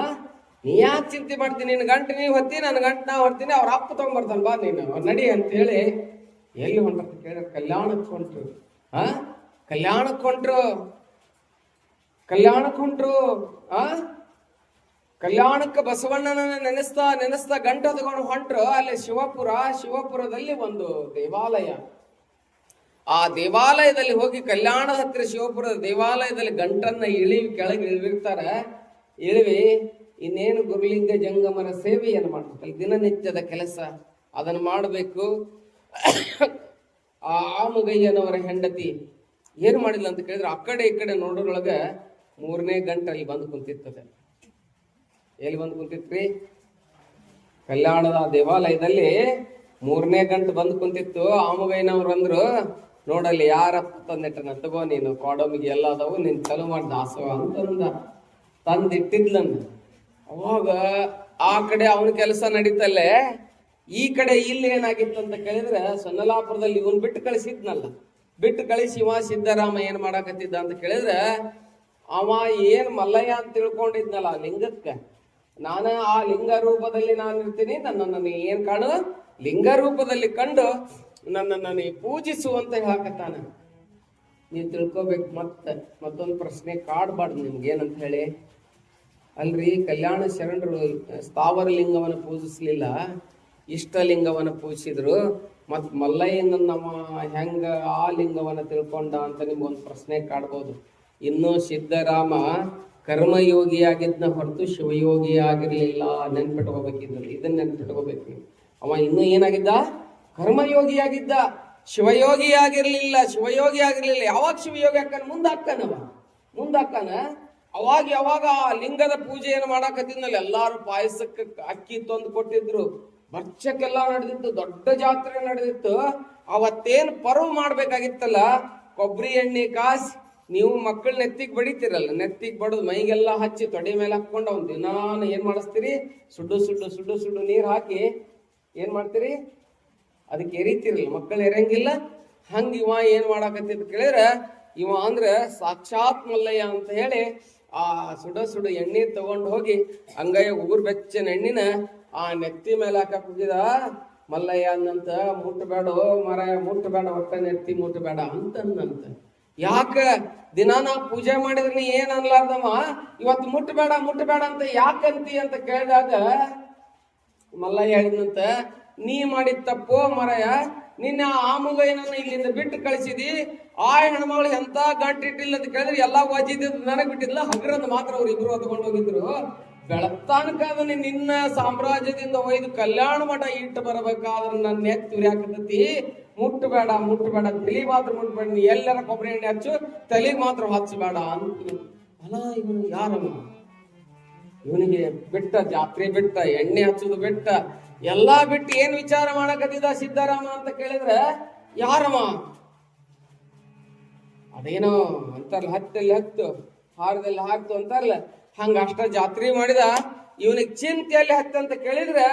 ನೀ ಯಾಕೆ ಚಿಂತೆ ಮಾಡ್ತೀನಿ ನಿನ್ನ ಗಂಟು ನೀವು ಹೊತ್ತಿ ನನ್ನ ಗಂಟು ನಾ ಹೊರ್ತೀನಿ ಅವ್ರ ಅಪ್ಪ ತಗೊಂಡ್ಬರ್ತಾನ ಬಾ ನೀನು. ನಡಿ ಅಂತೇಳಿ ಎಲ್ಲಿ ಹೊಂಟಂತ ಕೇಳಿದ್ರೆ ಕಲ್ಯಾಣಕ್ಕೆ ಹೊಂಟ್ರು. ಆ? ಕಲ್ಯಾಣಕ್ಕೆ ಹೊಂಟ್ರು. ಕಲ್ಯಾಣಕ್ಕೆ ಹೊಂಟ್ರು. ಆ? ಕಲ್ಯಾಣಕ್ಕೆ ಬಸವಣ್ಣನನ್ನ ನೆನೆಸ್ತಾ ನೆನೆಸ್ತಾ ಗಂಟು ತಗೊಂಡು ಹೊಂಟ್ರು. ಅಲ್ಲಿ ಶಿವಪುರ, ಶಿವಪುರದಲ್ಲಿ ಒಂದು ದೇವಾಲಯ. ಆ ದೇವಾಲಯದಲ್ಲಿ ಹೋಗಿ ಕಲ್ಯಾಣ ಹತ್ತಿರ ಶಿವಪುರದ ದೇವಾಲಯದಲ್ಲಿ ಗಂಟನ್ನ ಇಳಿವಿ ಕೆಳಗೆ ಇಳಿವಿರ್ತಾರೆ. ಇಳಿವಿ. ಇನ್ನೇನು ಗುರುಲಿಂಗ ಜಂಗಮರ ಸೇವೆಯನ್ನು ಮಾಡಬೇಕಲ್ಲ ದಿನನಿತ್ಯದ ಕೆಲಸ ಅದನ್ನು ಮಾಡಬೇಕು. ಆ ಆಮುಗಯ್ಯನವರ ಹೆಂಡತಿ ಏನು ಮಾಡಿಲ್ಲ ಅಂತ ಕೇಳಿದ್ರೆ ಆ ಕಡೆ ಈ ಕಡೆ ನೋಡೋದ್ರೊಳಗೆ ಮೂರನೇ ಗಂಟಲ್ಲಿ ಬಂದು ಕುಂತಿರ್ತದೆ. ಎಲ್ಲಿ ಬಂದು ಕುಂತಿತ್ರಿ? ಕಲ್ಯಾಣದ ದೇವಾಲಯದಲ್ಲಿ ಮೂರನೇ ಗಂಟೆ ಬಂದು ಕುಂತಿತ್ತು. ಆಮಗೈನವ್ರು ಅಂದ್ರು, ನೋಡಲ್ಲಿ ಯಾರಪ್ಪ ತಂದಿಟ್ಟನ ತಗೋ ನೀನು. ಕಾಡೋಮಿಗೆ ಎಲ್ಲ ಅದಾವು, ನೀನು ಚಲೋ ಮಾಡಿ ದಾಸವ ಅಂತ ತಂದಿಟ್ಟಿದ್ಲನ್ನ ಅವಾಗ ಆ ಕಡೆ ಅವನ ಕೆಲಸ ನಡೀತಲ್ಲೇ, ಈ ಕಡೆ ಇಲ್ಲಿ ಏನಾಗಿತ್ತು ಅಂತ ಕೇಳಿದ್ರೆ ಸೊನ್ನಲಾಪುರದಲ್ಲಿ ಇವನ್ ಬಿಟ್ಟು ಕಳಿಸಿದ್ನಲ್ಲ. ಬಿಟ್ಟು ಕಳಿಸಿ ಇವ ಸಿದ್ದರಾಮ ಏನ್ ಮಾಡಾಕತ್ತಿದ್ದ ಅಂತ ಕೇಳಿದ್ರೆ, ಅವ ಏನ್ ಮಲ್ಲಯ್ಯ ಅಂತ ತಿಳ್ಕೊಂಡಿದ್ನಲ್ಲ ಲಿಂಗಕ್ಕೆ. ನಾನು ಆ ಲಿಂಗ ರೂಪದಲ್ಲಿ ನಾನು ಇರ್ತೀನಿ ನನ್ನನ್ನು ಏನ್ ಕಾಣು? ಲಿಂಗ ರೂಪದಲ್ಲಿ ಕಂಡು ನನ್ನನ್ನು ನೀ ಪೂಜಿಸು ಅಂತ ಹೇಳಕತ್ತಾನ. ನೀವು ತಿಳ್ಕೊಬೇಕು ಮತ್ತೆ ಮತ್ತೊಂದು ಪ್ರಶ್ನೆ ಕಾಡ್ಬಾರ್ದು ನಿಮ್ಗೆ ಏನಂತ ಹೇಳಿ. ಅಲ್ರಿ, ಕಲ್ಯಾಣ ಶರಣರು, ಸ್ಥಾವರ ಲಿಂಗವನ್ನು ಪೂಜಿಸ್ಲಿಲ್ಲ ಇಷ್ಟಲಿಂಗವನ್ನು ಪೂಜಿಸಿದ್ರು. ಮತ್ತು ಮಲ್ಲಯ್ಯನ ನಮ್ಮ ಹೆಂಗ ಆ ಲಿಂಗವನ್ನ ತಿಳ್ಕೊಂಡ ಅಂತ ನಿಮ್ಗೊಂದು ಪ್ರಶ್ನೆ ಕಾಡ್ಬೋದು. ಇನ್ನು ಸಿದ್ದರಾಮ ಕರ್ಮಯೋಗಿಯಾಗಿದ್ನ ಹೊರತು ಶಿವಯೋಗಿ ಆಗಿರಲಿಲ್ಲ ನೆನ್ಪಿಟ್ಕೋಬೇಕಿದ್ರಲ್ಲಿ ಇದನ್ನ ನೆನ್ಪಿಟ್ಕೋಬೇಕು. ಅವ ಇನ್ನೂ ಏನಾಗಿದ್ದ? ಕರ್ಮಯೋಗಿಯಾಗಿದ್ದ. ಶಿವಯೋಗಿ ಆಗಿರ್ಲಿಲ್ಲ ಶಿವಯೋಗಿ ಆಗಿರ್ಲಿಲ್ಲ ಯಾವಾಗ ಶಿವಯೋಗಿ ಹಾಕನ ಮುಂದೆ ಹಾಕ್ತಾನವ ಮುಂದೆ ಅವಾಗ ಯಾವಾಗ ಆ ಲಿಂಗದ ಪೂಜೆಯನ್ನು ಮಾಡಾಕತ್ತಿದ್ಮೇಲೆ ಎಲ್ಲಾರು ಪಾಯಸಕ್ಕೆ ಅಕ್ಕಿ ತಂದು ಕೊಟ್ಟಿದ್ರು. ಭಕ್ಷ್ಯಕ್ಕೆಲ್ಲ ನಡೆದಿತ್ತು, ದೊಡ್ಡ ಜಾತ್ರೆ ನಡೆದಿತ್ತು. ಅವತ್ತೇನ್ ಪರ್ವ್ ಮಾಡ್ಬೇಕಾಗಿತ್ತಲ್ಲ, ಕೊಬ್ಬರಿ ಎಣ್ಣೆ ಕಾಸ್, ನೀವು ಮಕ್ಕಳ ನೆತ್ತಿಗೆ ಬಡಿತೀರಲ್ಲ, ನೆತ್ತಿಗೆ ಬಡದು ಮೈಗೆಲ್ಲ ಹಚ್ಚಿ ತೊಡೆ ಮೇಲೆ ಹಾಕೊಂಡು ಅವ್ನು ದಿನಾನ ಏನ್ ಮಾಡಿಸ್ತೀರಿ? ಸುಡ್ಡು ಸುಡ್ಡು ಸುಡ್ಡು ಸುಡ್ಡು ನೀರು ಹಾಕಿ ಏನ್ ಮಾಡ್ತೀರಿ? ಅದಕ್ಕೆ ಎರಿತಿರಲ್ಲ, ಮಕ್ಕಳು ಎರಂಗಿಲ್ಲ. ಹಂಗ ಇವ ಏನ್ ಮಾಡಾಕತ್ತಿದ್ ಕೇಳಿದ್ರೆ, ಇವ ಅಂದ್ರೆ ಸಾಕ್ಷಾತ್ ಮಲ್ಲಯ್ಯ ಅಂತ ಹೇಳಿ ಆ ಸುಡ ಸುಡ ಎಣ್ಣೆ ತಗೊಂಡು ಹೋಗಿ ಅಂಗಯ್ಯ ಉಗುರು ಬೆಚ್ಚನ ಎಣ್ಣಿನ ಆ ನೆತ್ತಿ ಮೇಲೆ ಹಾಕಕ್ ಹೋಗಿದ. ಮಲ್ಲಯ್ಯ ಅನ್ನಂತ ಮುಟ್ಟಬೇಡ ಮರ ಮುಟ್ಟಬೇಡ ಹೊಟ್ಟೆ ನೆತ್ತಿ ಮುಟ್ಟಬೇಡ ಅಂತಂದಂತ ಯಾಕ? ದಿನ ನಾ ಪೂಜೆ ಮಾಡಿದ್ರೆ ಏನ್ ಅನ್ಲಾರ್ದಮ್ಮ ಇವತ್ತು ಮುಟ್ಟಬೇಡ ಮುಟ್ಟಬೇಡ ಅಂತ ಯಾಕಂತಿ ಅಂತ ಕೇಳಿದಾಗ ಮಲ್ಲಯ್ಯ ಹೇಳಿದಂತ ನೀ ಮಾಡಿದ ತಪ್ಪು ಮರಯ ನಿನ್ನ ಆಮುಗೈನನ್ನ ಇಲ್ಲಿಂದ ಬಿಟ್ಟು ಕಳಿಸಿದಿ. ಆ ಹೆಣ್ಮಗಳು ಎಂತ ಗಂಟಿಟ್ಟಿಲ್ಲ ಅಂತ ಕೇಳಿದ್ರೆ ಎಲ್ಲಾ ವಜಿದ್ದು ನನಗ್ ಬಿಟ್ಟಿಲ್ಲ ಹಗ್ರಂದ್ ಮಾತ್ರ ಅವ್ರು ಇಬ್ರು ಹೊತ್ಕೊಂಡು ಹೋಗಿದ್ರು. ಬೆಳತಾನಕ ಅದನ್ನ ನಿನ್ನ ಸಾಮ್ರಾಜ್ಯದಿಂದ ಒಯ್ದು ಕಲ್ಯಾಣ ಮಠ ಇಟ್ಟು ಬರಬೇಕಾದ್ರೆ ನನ್ನ ಎತ್ತಿ ಹಾಕತತಿ ಮುಟ್ಟಬೇಡ ಮುಟ್ಟಬೇಡ ತಲಿ ಮಾತ್ರ ಮುಟ್ಟಬೇಡ ನೀ ಎಲ್ಲರ ಕೊಬ್ಬರಿ ಎಣ್ಣೆ ಹಚ್ಚು, ತಲೆಗೆ ಮಾತ್ರ ಹಚ್ಚಬೇಡ ಅಂತ ಅಲ್ಲ, ಇವನು ಯಾರಮ್ಮ? ಇವನಿಗೆ ಬಿಟ್ಟ ಜಾತ್ರೆ ಬಿಟ್ಟ, ಎಣ್ಣೆ ಹಚ್ಚುದು ಬಿಟ್ಟ ಎಲ್ಲಾ ಬಿಟ್ಟು ಏನ್ ವಿಚಾರ ಮಾಡಕತ್ತಿದ ಸಿದ್ದರಾಮ ಅಂತ ಕೇಳಿದ್ರೆ, ಯಾರಮ್ಮ? ಅದೇನೋ ಅಂತಾರಲ್ಲ ಹತ್ತಲ್ಲಿ ಹತ್ತು, ಹಾರದಲ್ಲಿ ಹಾಕ್ತು ಅಂತಾರಲ್ಲ, ಹಂಗ ಅಷ್ಟ ಜಾತ್ರೆ ಮಾಡಿದ, ಇವನಿಗೆ ಚಿಂತೆಯಲ್ಲಿ ಹತ್ತ ಅಂತ ಕೇಳಿದ್ರೆ,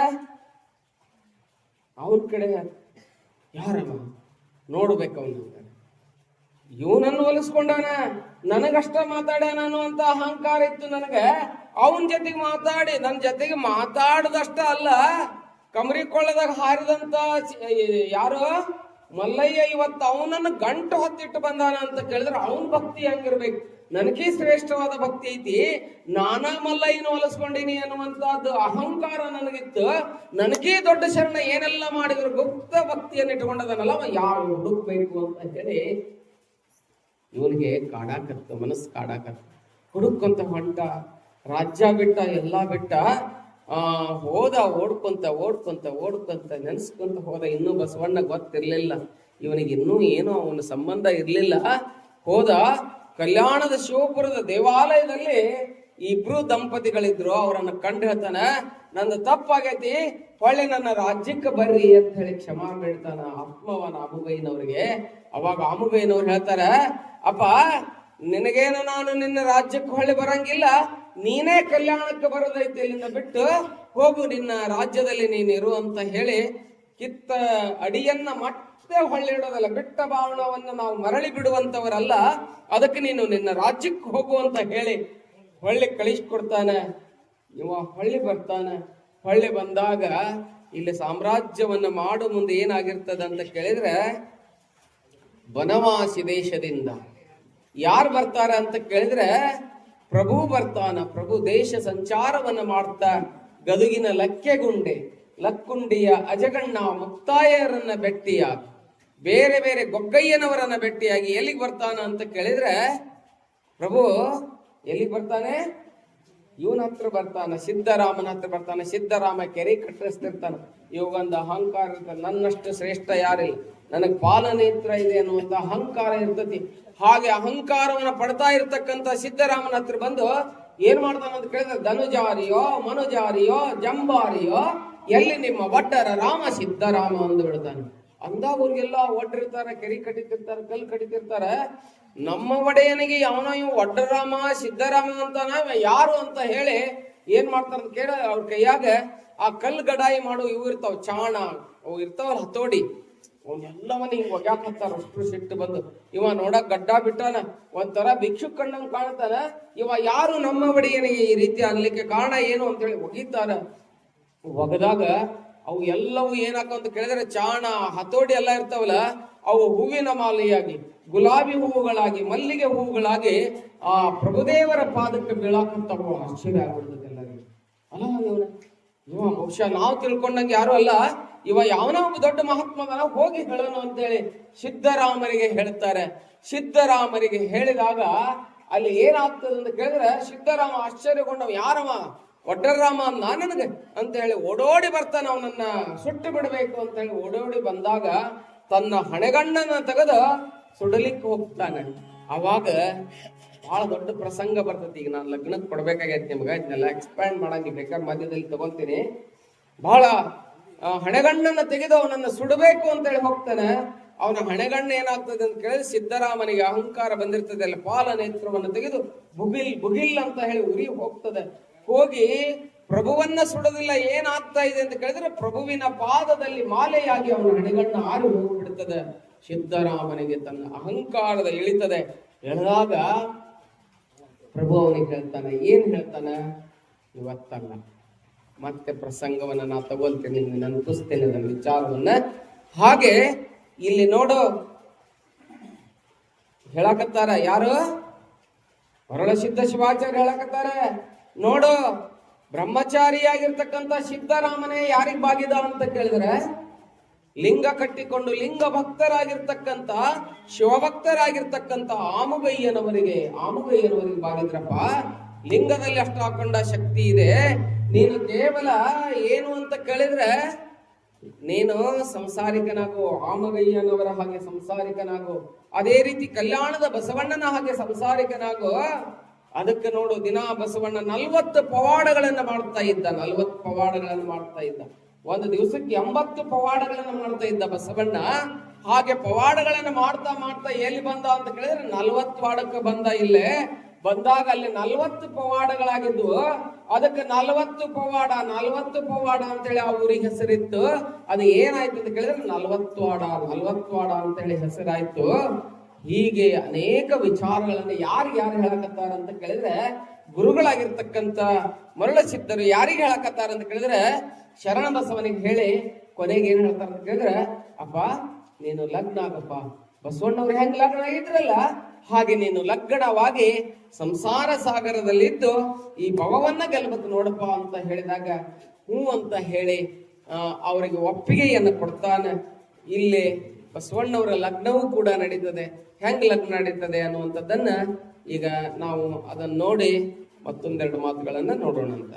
ಅವ್ರ ಕಡೆ ಯಾರಮ್ಮ? ನೋಡ್ಬೇಕು ಅವನು ಇವನನ್ನು ಒಲಿಸ್ಕೊಂಡಾನ ನನಗಷ್ಟ ಮಾತಾಡ್ಯಾನ ಅನ್ನುವಂತ ಅಹಂಕಾರ ಇತ್ತು ನನಗೆ. ಅವನ ಜೊತೆಗೆ ಮಾತಾಡಿ ನನ್ನ ಜೊತೆಗೆ ಮಾತಾಡದಷ್ಟ ಅಲ್ಲ ಕಮರಿ ಕೊಳ್ಳದಾಗ ಹಾರಿದಂತ ಯಾರು? ಮಲ್ಲಯ್ಯ ಇವತ್ತು ಅವನನ್ನ ಗಂಟು ಹೊತ್ತಿಟ್ಟು ಬಂದಾನ ಅಂತ ಕೇಳಿದ್ರೆ ಅವನ ಭಕ್ತಿ ಹಂಗಿರ್ಬೇಕು? ನನಗೆ ಶ್ರೇಷ್ಠವಾದ ಭಕ್ತಿ ಐತಿ. ನಾನಾ ಮಲ್ಲಯ್ಯನ ಹೊಲಸ್ಕೊಂಡಿನಿ ಅನ್ನುವಂತಹದ್ದು ಅಹಂಕಾರ ನನಗಿತ್ತು. ನನಗೇ ದೊಡ್ಡ ಶರಣ ಏನೆಲ್ಲ ಮಾಡಿದ್ರು ಗುಪ್ತ ಭಕ್ತಿಯನ್ನು ಇಟ್ಕೊಂಡದನಲ್ಲ ಯಾರು ಹುಡುಕ್ಬೇಕು ಅಂತ ಹೇಳಿ ಇವನಿಗೆ ಕಾಡಾಕತ್ತ, ಮನಸ್ಸು ಕಾಡಾಕತ್ತ. ಹುಡುಕಂತ ಹೊಂಟ, ರಾಜ್ಯ ಬಿಟ್ಟ, ಎಲ್ಲ ಬಿಟ್ಟ ಆ, ಹೋದ, ಓಡ್ಕೊಂತ ಓಡ್ಕೊಂತ ಓಡ್ಕೊಂತ ನೆನ್ಸ್ಕೊಂತ ಹೋದ. ಇನ್ನೂ ಬಸವಣ್ಣ ಗೊತ್ತಿರ್ಲಿಲ್ಲ. ಇವನಿಗೆ ಇನ್ನೂ ಏನೋ ಅವನ ಸಂಬಂಧ ಇರಲಿಲ್ಲ. ಹೋದ, ಕಲ್ಯಾಣದ ಶಿವಪುರದ ದೇವಾಲಯದಲ್ಲಿ ಇಬ್ರು ದಂಪತಿಗಳಿದ್ರು. ಅವರನ್ನ ಕಂಡು ಹೇಳ್ತಾನ, ನಂದು ತಪ್ಪಾಗೈತಿ. ಹೊಳ್ಳಿ ನನ್ನ ರಾಜ್ಯಕ್ಕೆ ಬರ್ರಿ ಅಂತ ಹೇಳಿ ಕ್ಷಮಾ ಬೇಡ್ತಾನ ಆತ್ಮವನ ಅಮುಗೈನವ್ರಿಗೆ. ಅವಾಗ ಅಮುಗೈನವ್ರು ಹೇಳ್ತಾರ, ಅಪ್ಪ, ನಿನಗೇನು ನಾನು ನಿನ್ನ ರಾಜ್ಯಕ್ಕೆ ಹೊಳ್ಳಿ ಬರಂಗಿಲ್ಲ? ನೀನೇ ಕಲ್ಯಾಣಕ್ಕೆ ಬರೋದೈತಿ ಇಲ್ಲಿಂದ ಬಿಟ್ಟು ಹೋಗು, ನಿನ್ನ ರಾಜ್ಯದಲ್ಲಿ ನೀನಿರು ಅಂತ ಹೇಳಿ ಕಿತ್ತ ಅಡಿಯನ್ನ ಮತ್ತೆ ಹೊಳ್ಳಿಡೋದಲ್ಲ. ಬಿಟ್ಟ ಬಾವಣವನ್ನು ನಾವು ಮರಳಿ ಬಿಡುವಂತವರಲ್ಲ, ಅದಕ್ಕೆ ನೀನು ನಿನ್ನ ರಾಜ್ಯಕ್ಕೆ ಹೋಗು ಅಂತ ಹೇಳಿ ಹೊಳ್ಳಿ ಕಳಿಸ್ಕೊಡ್ತಾನೆ ಇವ ಹೊಳ್ಳಿ ಬರ್ತಾನೆ. ಹೊಳ್ಳಿ ಬಂದಾಗ ಇಲ್ಲಿ ಸಾಮ್ರಾಜ್ಯವನ್ನ ಮಾಡು ಮುಂದೆ ಏನಾಗಿರ್ತದ ಅಂತ ಕೇಳಿದ್ರೆ, ಬನವಾಸಿ ದೇಶದಿಂದ. ಯಾರು ಬರ್ತಾರೆ ಅಂತ ಕೇಳಿದ್ರೆ ಪ್ರಭು ಬರ್ತಾನ, ಪ್ರಭು ದೇಶ ಸಂಚಾರವನ್ನು ಮಾಡ್ತಾ ಗದುಗಿನ ಲಕ್ಕೆಗುಂಡೆ, ಲಕ್ಕುಂಡಿಯ ಅಜಗಣ್ಣ ಮುಕ್ತಾಯರನ್ನ ಭೆಟ್ಟಿಯಾಗಿ, ಬೇರೆ ಬೇರೆ ಗೊಗ್ಗಯ್ಯನವರನ್ನ ಭೆಟ್ಟಿಯಾಗಿ ಎಲ್ಲಿಗೆ ಬರ್ತಾನ ಅಂತ ಕೇಳಿದ್ರೆ, ಪ್ರಭು ಎಲ್ಲಿಗೆ ಬರ್ತಾನೆ? ಇವನ ಹತ್ರ ಬರ್ತಾನ ಸಿದ್ದರಾಮನ ಹತ್ರ ಬರ್ತಾನೆ ಸಿದ್ದರಾಮ ಕೆರೆ ಕಟ್ಟಿಸ್ತಿರ್ತಾನ ಇವಾಗೊಂದು ಅಹಂಕಾರ ಇರ್ತಾನೆ ನನ್ನಷ್ಟು ಶ್ರೇಷ್ಠ ಯಾರಿಲ್ಲ, ನನಗೆ ಪಾಲನೇತ್ರ ಇದೆ ಅನ್ನುವಂತ ಅಹಂಕಾರ ಇರ್ತತಿ. ಹಾಗೆ ಅಹಂಕಾರವನ್ನ ಪಡ್ತಾ ಇರತಕ್ಕಂತ ಸಿದ್ದರಾಮನ ಹತ್ರ ಬಂದು ಏನ್ ಮಾಡ್ತಾನ ಅಂತ ಕೇಳಿದ್ರೆ, ಧನುಜಾರಿಯೋ, ಮನುಜಾರಿಯೋ, ಜಂಬಾರಿಯೋ, ಎಲ್ಲಿ ನಿಮ್ಮ ಒಡ್ಡರ ರಾಮ ಸಿದ್ದರಾಮ? ಅಂದು ಬಿಡ್ತಾನೆ ಅಂದ ಅವ್ರಿಗೆಲ್ಲ ಒಡ್ಡಿರ್ತಾರೆ ಕೆರಿ ಕಡಿತಿರ್ತಾರೆ ಕಲ್ಲು ಕಡಿತಿರ್ತಾರೆ ನಮ್ಮ ಒಡೆಯನಿಗೆ ಯಾವನೋ ಇವ್ ಒಡ್ಡರಾಮ ಸಿದ್ದರಾಮ ಅಂತ ಯಾರು ಅಂತ ಹೇಳಿ ಏನ್ ಮಾಡ್ತಾರ ಕೇಳ ಅವ್ರ ಕೈಯಾಗ ಆ ಕಲ್ ಗಡಾಯಿ ಮಾಡು, ಇವು ಇರ್ತಾವ ಚಾಣ ಇರ್ತಾವಲ್ಲ ಹತೋಡಿ. ಅವನ್ನೆಲ್ಲವನ್ನ ಹಿಂಗ್ ಒಗ್ಯಾಕ್ ಹತ್ತಾರ ಅಷ್ಟು ಸಿಟ್ಟು ಬಂದು, ಇವ ನೋಡಕ್ ಗಡ್ಡ ಬಿಟ್ಟಾನ, ಒಂಥರ ಭಿಕ್ಷು ಕಣ್ಣಂಗ್ ಕಾಣ್ತಾನ. ಇವ ಯಾರು ನಮ್ಮ ಒಡೆಯನಿಗೆ ಈ ರೀತಿ ಆಗ್ಲಿಕ್ಕೆ ಕಾರಣ ಏನು ಅಂತ ಹೇಳಿ ಒಗಿತಾರ ಒಗದಾಗ ಅವು ಎಲ್ಲವೂ ಏನಾಕ ಅಂತ ಕೇಳಿದ್ರೆ ಚಾಣ, ಹತೋಡಿ ಎಲ್ಲ ಇರ್ತಾವಲ್ಲ, ಅವು ಹೂವಿನ ಮಾಲೆಯಾಗಿ, ಗುಲಾಬಿ ಹೂವುಗಳಾಗಿ, ಮಲ್ಲಿಗೆ ಹೂವುಗಳಾಗಿ ಆ ಪ್ರಭುದೇವರ ಪಾದಕ್ಕೆ ಬೀಳಾಕಂತಾವ ಆಶ್ಚರ್ಯ ಆಗ್ಬಿಡ್ತದೆ ಎಲ್ಲರಿಗೂ. ಅಲ್ಲ ಇವ ಬಹುಶಃ ನಾವು ತಿಳ್ಕೊಂಡಂಗೆ ಯಾರು ಅಲ್ಲ ಇವ ಯಾವನ ಒಂದು ದೊಡ್ಡ ಮಹಾತ್ಮನ ಹೋಗಿ ಹೇಳೋನು ಅಂತೇಳಿ ಸಿದ್ದರಾಮರಿಗೆ ಹೇಳ್ತಾರೆ. ಸಿದ್ದರಾಮರಿಗೆ ಹೇಳಿದಾಗ ಅಲ್ಲಿ ಏನಾಗ್ತದೆ ಅಂತ ಕೇಳಿದ್ರೆ ಸಿದ್ದರಾಮ ಆಶ್ಚರ್ಯಗೊಂಡ ಯಾರವ? ಒಡ್ಡರಾಮ ನಾ ನನಗೆ? ಅಂತ ಹೇಳಿ ಓಡೋಡಿ ಬರ್ತಾನ ಅವನನ್ನ, ಸುಟ್ಟು ಬಿಡಬೇಕು ಅಂತ ಹೇಳಿ ಓಡೋಡಿ ಬಂದಾಗ ತನ್ನ ಹಣೆಗಣ್ಣನ ತೆಗೆದು ಸುಡಲಿಕ್ಕೆ ಹೋಗ್ತಾನೆ. ಅವಾಗ ಬಹಳ ದೊಡ್ಡ ಪ್ರಸಂಗ ಬರ್ತೈತಿ ಈಗ ನಾನು ಲಗ್ನಕ್ಕೆ ಕೊಡ್ಬೇಕಾಗೈತಿ ನಿಮ್ಗೆ, ಇದನ್ನೆಲ್ಲ ಎಕ್ಸ್ಪ್ಯಾಂಡ್ ಮಾಡಂಗಿಲ್ಲ ಬೇಕಾದ್ರೆ ಮಧ್ಯದಲ್ಲಿ ತಗೊಂತೀನಿ ಬಹಳ ಹಣೆಗಣ್ಣನ್ನ ತೆಗೆದು ಅವನನ್ನ ಸುಡಬೇಕು ಅಂತ ಹೇಳಿ ಹೋಗ್ತಾನೆ. ಅವನ ಹಣೆಗಣ್ಣ ಏನಾಗ್ತದೆ ಅಂತ ಕೇಳಿದ್ರೆ ಸಿದ್ದರಾಮನಿಗೆ ಅಹಂಕಾರ ಬಂದಿರ್ತದೆ ಅಲ್ಲ ಪಾಲ ನೇತ್ರವನ್ನು ತೆಗೆದು ಬುಗಿಲ್ ಬುಗಿಲ್ ಅಂತ ಹೇಳಿ ಉರಿ ಹೋಗ್ತದೆ. ಹೋಗಿ ಪ್ರಭುವನ್ನ ಸುಡೋದಿಲ್ಲ, ಏನಾಗ್ತಾ ಇದೆ ಅಂತ ಕೇಳಿದ್ರೆ ಪ್ರಭುವಿನ ಪಾದದಲ್ಲಿ ಮಾಲೆಯಾಗಿ ಅವನ ಹಣೆಗಣ್ಣ ಆರು ಹೋಗ್ಬಿಡ್ತದೆ. ಸಿದ್ದರಾಮನಿಗೆ ತನ್ನ ಅಹಂಕಾರದ ಇಳಿತದೆ. ಎಳೆದಾಗ ಪ್ರಭು ಅವನಿಗೆ ಹೇಳ್ತಾನೆ, ಏನ್ ಹೇಳ್ತಾನೆ? ಇವತ್ತಲ್ಲ ಮತ್ತೆ ಪ್ರಸಂಗವನ್ನ ನಾ ತಗೊಳ್ತೇನೆ ನೆನಪಿಸ್ತೇನೆ ನನ್ನ ವಿಚಾರವನ್ನ ಹಾಗೆ ಇಲ್ಲಿ ನೋಡು. ಹೇಳಕತ್ತಾರ ಯಾರು? ಹೊರಳ ಸಿದ್ಧ ಶಿವಾಚಾರ್ಯ ಹೇಳಕತ್ತಾರ. ನೋಡು, ಬ್ರಹ್ಮಚಾರಿಯಾಗಿರ್ತಕ್ಕಂಥ ಸಿದ್ದರಾಮನೇ ಯಾರಿಗ್ ಬಾಗಿದ ಅಂತ ಕೇಳಿದ್ರೆ, ಲಿಂಗ ಕಟ್ಟಿಕೊಂಡು ಲಿಂಗ ಭಕ್ತರಾಗಿರ್ತಕ್ಕಂಥ, ಶಿವಭಕ್ತರಾಗಿರ್ತಕ್ಕಂಥ ಆಮುಗಯ್ಯನವರಿಗೆ ಆಮುಗಯ್ಯನವರಿಗೆ ಬಾಗಿದ್ರಪ್ಪ. ಲಿಂಗದಲ್ಲಿ ಅಷ್ಟು ಹಾಕೊಂಡ ಶಕ್ತಿ ಇದೆ. ನೀನು ಕೇವಲ ಏನು ಅಂತ ಕೇಳಿದ್ರೆ, ನೀನು ಸಂಸಾರಿಕನಾಗೋ, ಆಮಗಯ್ಯನವರ ಹಾಗೆ ಸಂಸಾರಿಕನಾಗೋ, ಅದೇ ರೀತಿ ಕಲ್ಯಾಣದ ಬಸವಣ್ಣನ ಹಾಗೆ ಸಂಸಾರಿಕನಾಗೋ. ಅದಕ್ಕೆ ನೋಡು, ದಿನ ಬಸವಣ್ಣ ನಲ್ವತ್ತು ಪವಾಡಗಳನ್ನ ಮಾಡ್ತಾ ಇದ್ದ, ನಲ್ವತ್ತು ಪವಾಡಗಳನ್ನ ಮಾಡ್ತಾ ಇದ್ದ. ಒಂದು ದಿವಸಕ್ಕೆ ಎಂಬತ್ತು ಪವಾಡಗಳನ್ನ ಮಾಡ್ತಾ ಇದ್ದ ಬಸವಣ್ಣ. ಹಾಗೆ ಪವಾಡಗಳನ್ನ ಮಾಡ್ತಾ ಮಾಡ್ತಾ ಎಲ್ಲಿ ಬಂದ ಅಂತ ಕೇಳಿದ್ರೆ, ನಲ್ವತ್ತು ವಾಡಕ್ಕೆ ಬಂದ ಇಲ್ಲೇ. ಬಂದಾಗ ಅಲ್ಲಿ ನಲ್ವತ್ತು ಪವಾಡಗಳಾಗಿದ್ದು ಅದಕ್ಕೆ ನಲ್ವತ್ತು ಪವಾಡ ನಲ್ವತ್ತು ಪವಾಡ ಅಂತೇಳಿ ಆ ಊರಿಗೆ ಹೆಸರಿತ್ತು. ಅದು ಏನಾಯ್ತು ಅಂತ ಕೇಳಿದ್ರೆ ನಲ್ವತ್ತು ವಾಡ ನಲ್ವತ್ತು ವಾಡ ಅಂತೇಳಿ ಹೆಸರಾಯ್ತು. ಹೀಗೆ ಅನೇಕ ವಿಚಾರಗಳನ್ನು ಯಾರು ಯಾರು ಹೇಳಕತ್ತಾರ ಅಂತ ಕೇಳಿದ್ರೆ ಗುರುಗಳಾಗಿರ್ತಕ್ಕಂಥ ಮರಳ ಸಿದ್ಧರು ಯಾರಿಗೆ ಹೇಳಕತ್ತಾರ ಅಂತ ಕೇಳಿದ್ರೆ ಶರಣ ಬಸವನಿಗೆ ಹೇಳಿ ಕೊನೆಗೆ ಏನ್ ಹೇಳ್ತಾರ ಅಂತ ಕೇಳಿದ್ರೆ, ಅಪ್ಪ, ನೀನು ಲಗ್ನ ಆಗಪ್ಪ. ಬಸವಣ್ಣವ್ರು ಹೆಂಗ್ ಲಗ್ನ ಆಗಿದ್ರಲ್ಲ ಹಾಗೆ ನೀನು ಲಗ್ನವಾಗಿ ಸಂಸಾರ ಸಾಗರದಲ್ಲಿದ್ದು ಈ ಭವವನ್ನ ಗೆಲ್ಬೇಕು ನೋಡಪ್ಪ ಅಂತ ಹೇಳಿದಾಗ ಹ್ಞೂ ಅಂತ ಹೇಳಿ ಅವರಿಗೆ ಒಪ್ಪಿಗೆಯನ್ನು ಕೊಡ್ತಾನೆ. ಇಲ್ಲಿ ಬಸವಣ್ಣವರ ಲಗ್ನವೂ ಕೂಡ ನಡೀತದೆ. ಹೆಂಗ್ ಲಗ್ನ ನಡೀತದೆ ಅನ್ನುವಂಥದ್ದನ್ನ ಈಗ ನಾವು ಅದನ್ನ ನೋಡಿ ಮತ್ತೊಂದೆರಡು ಮಾತುಗಳನ್ನು ನೋಡೋಣ ಅಂತ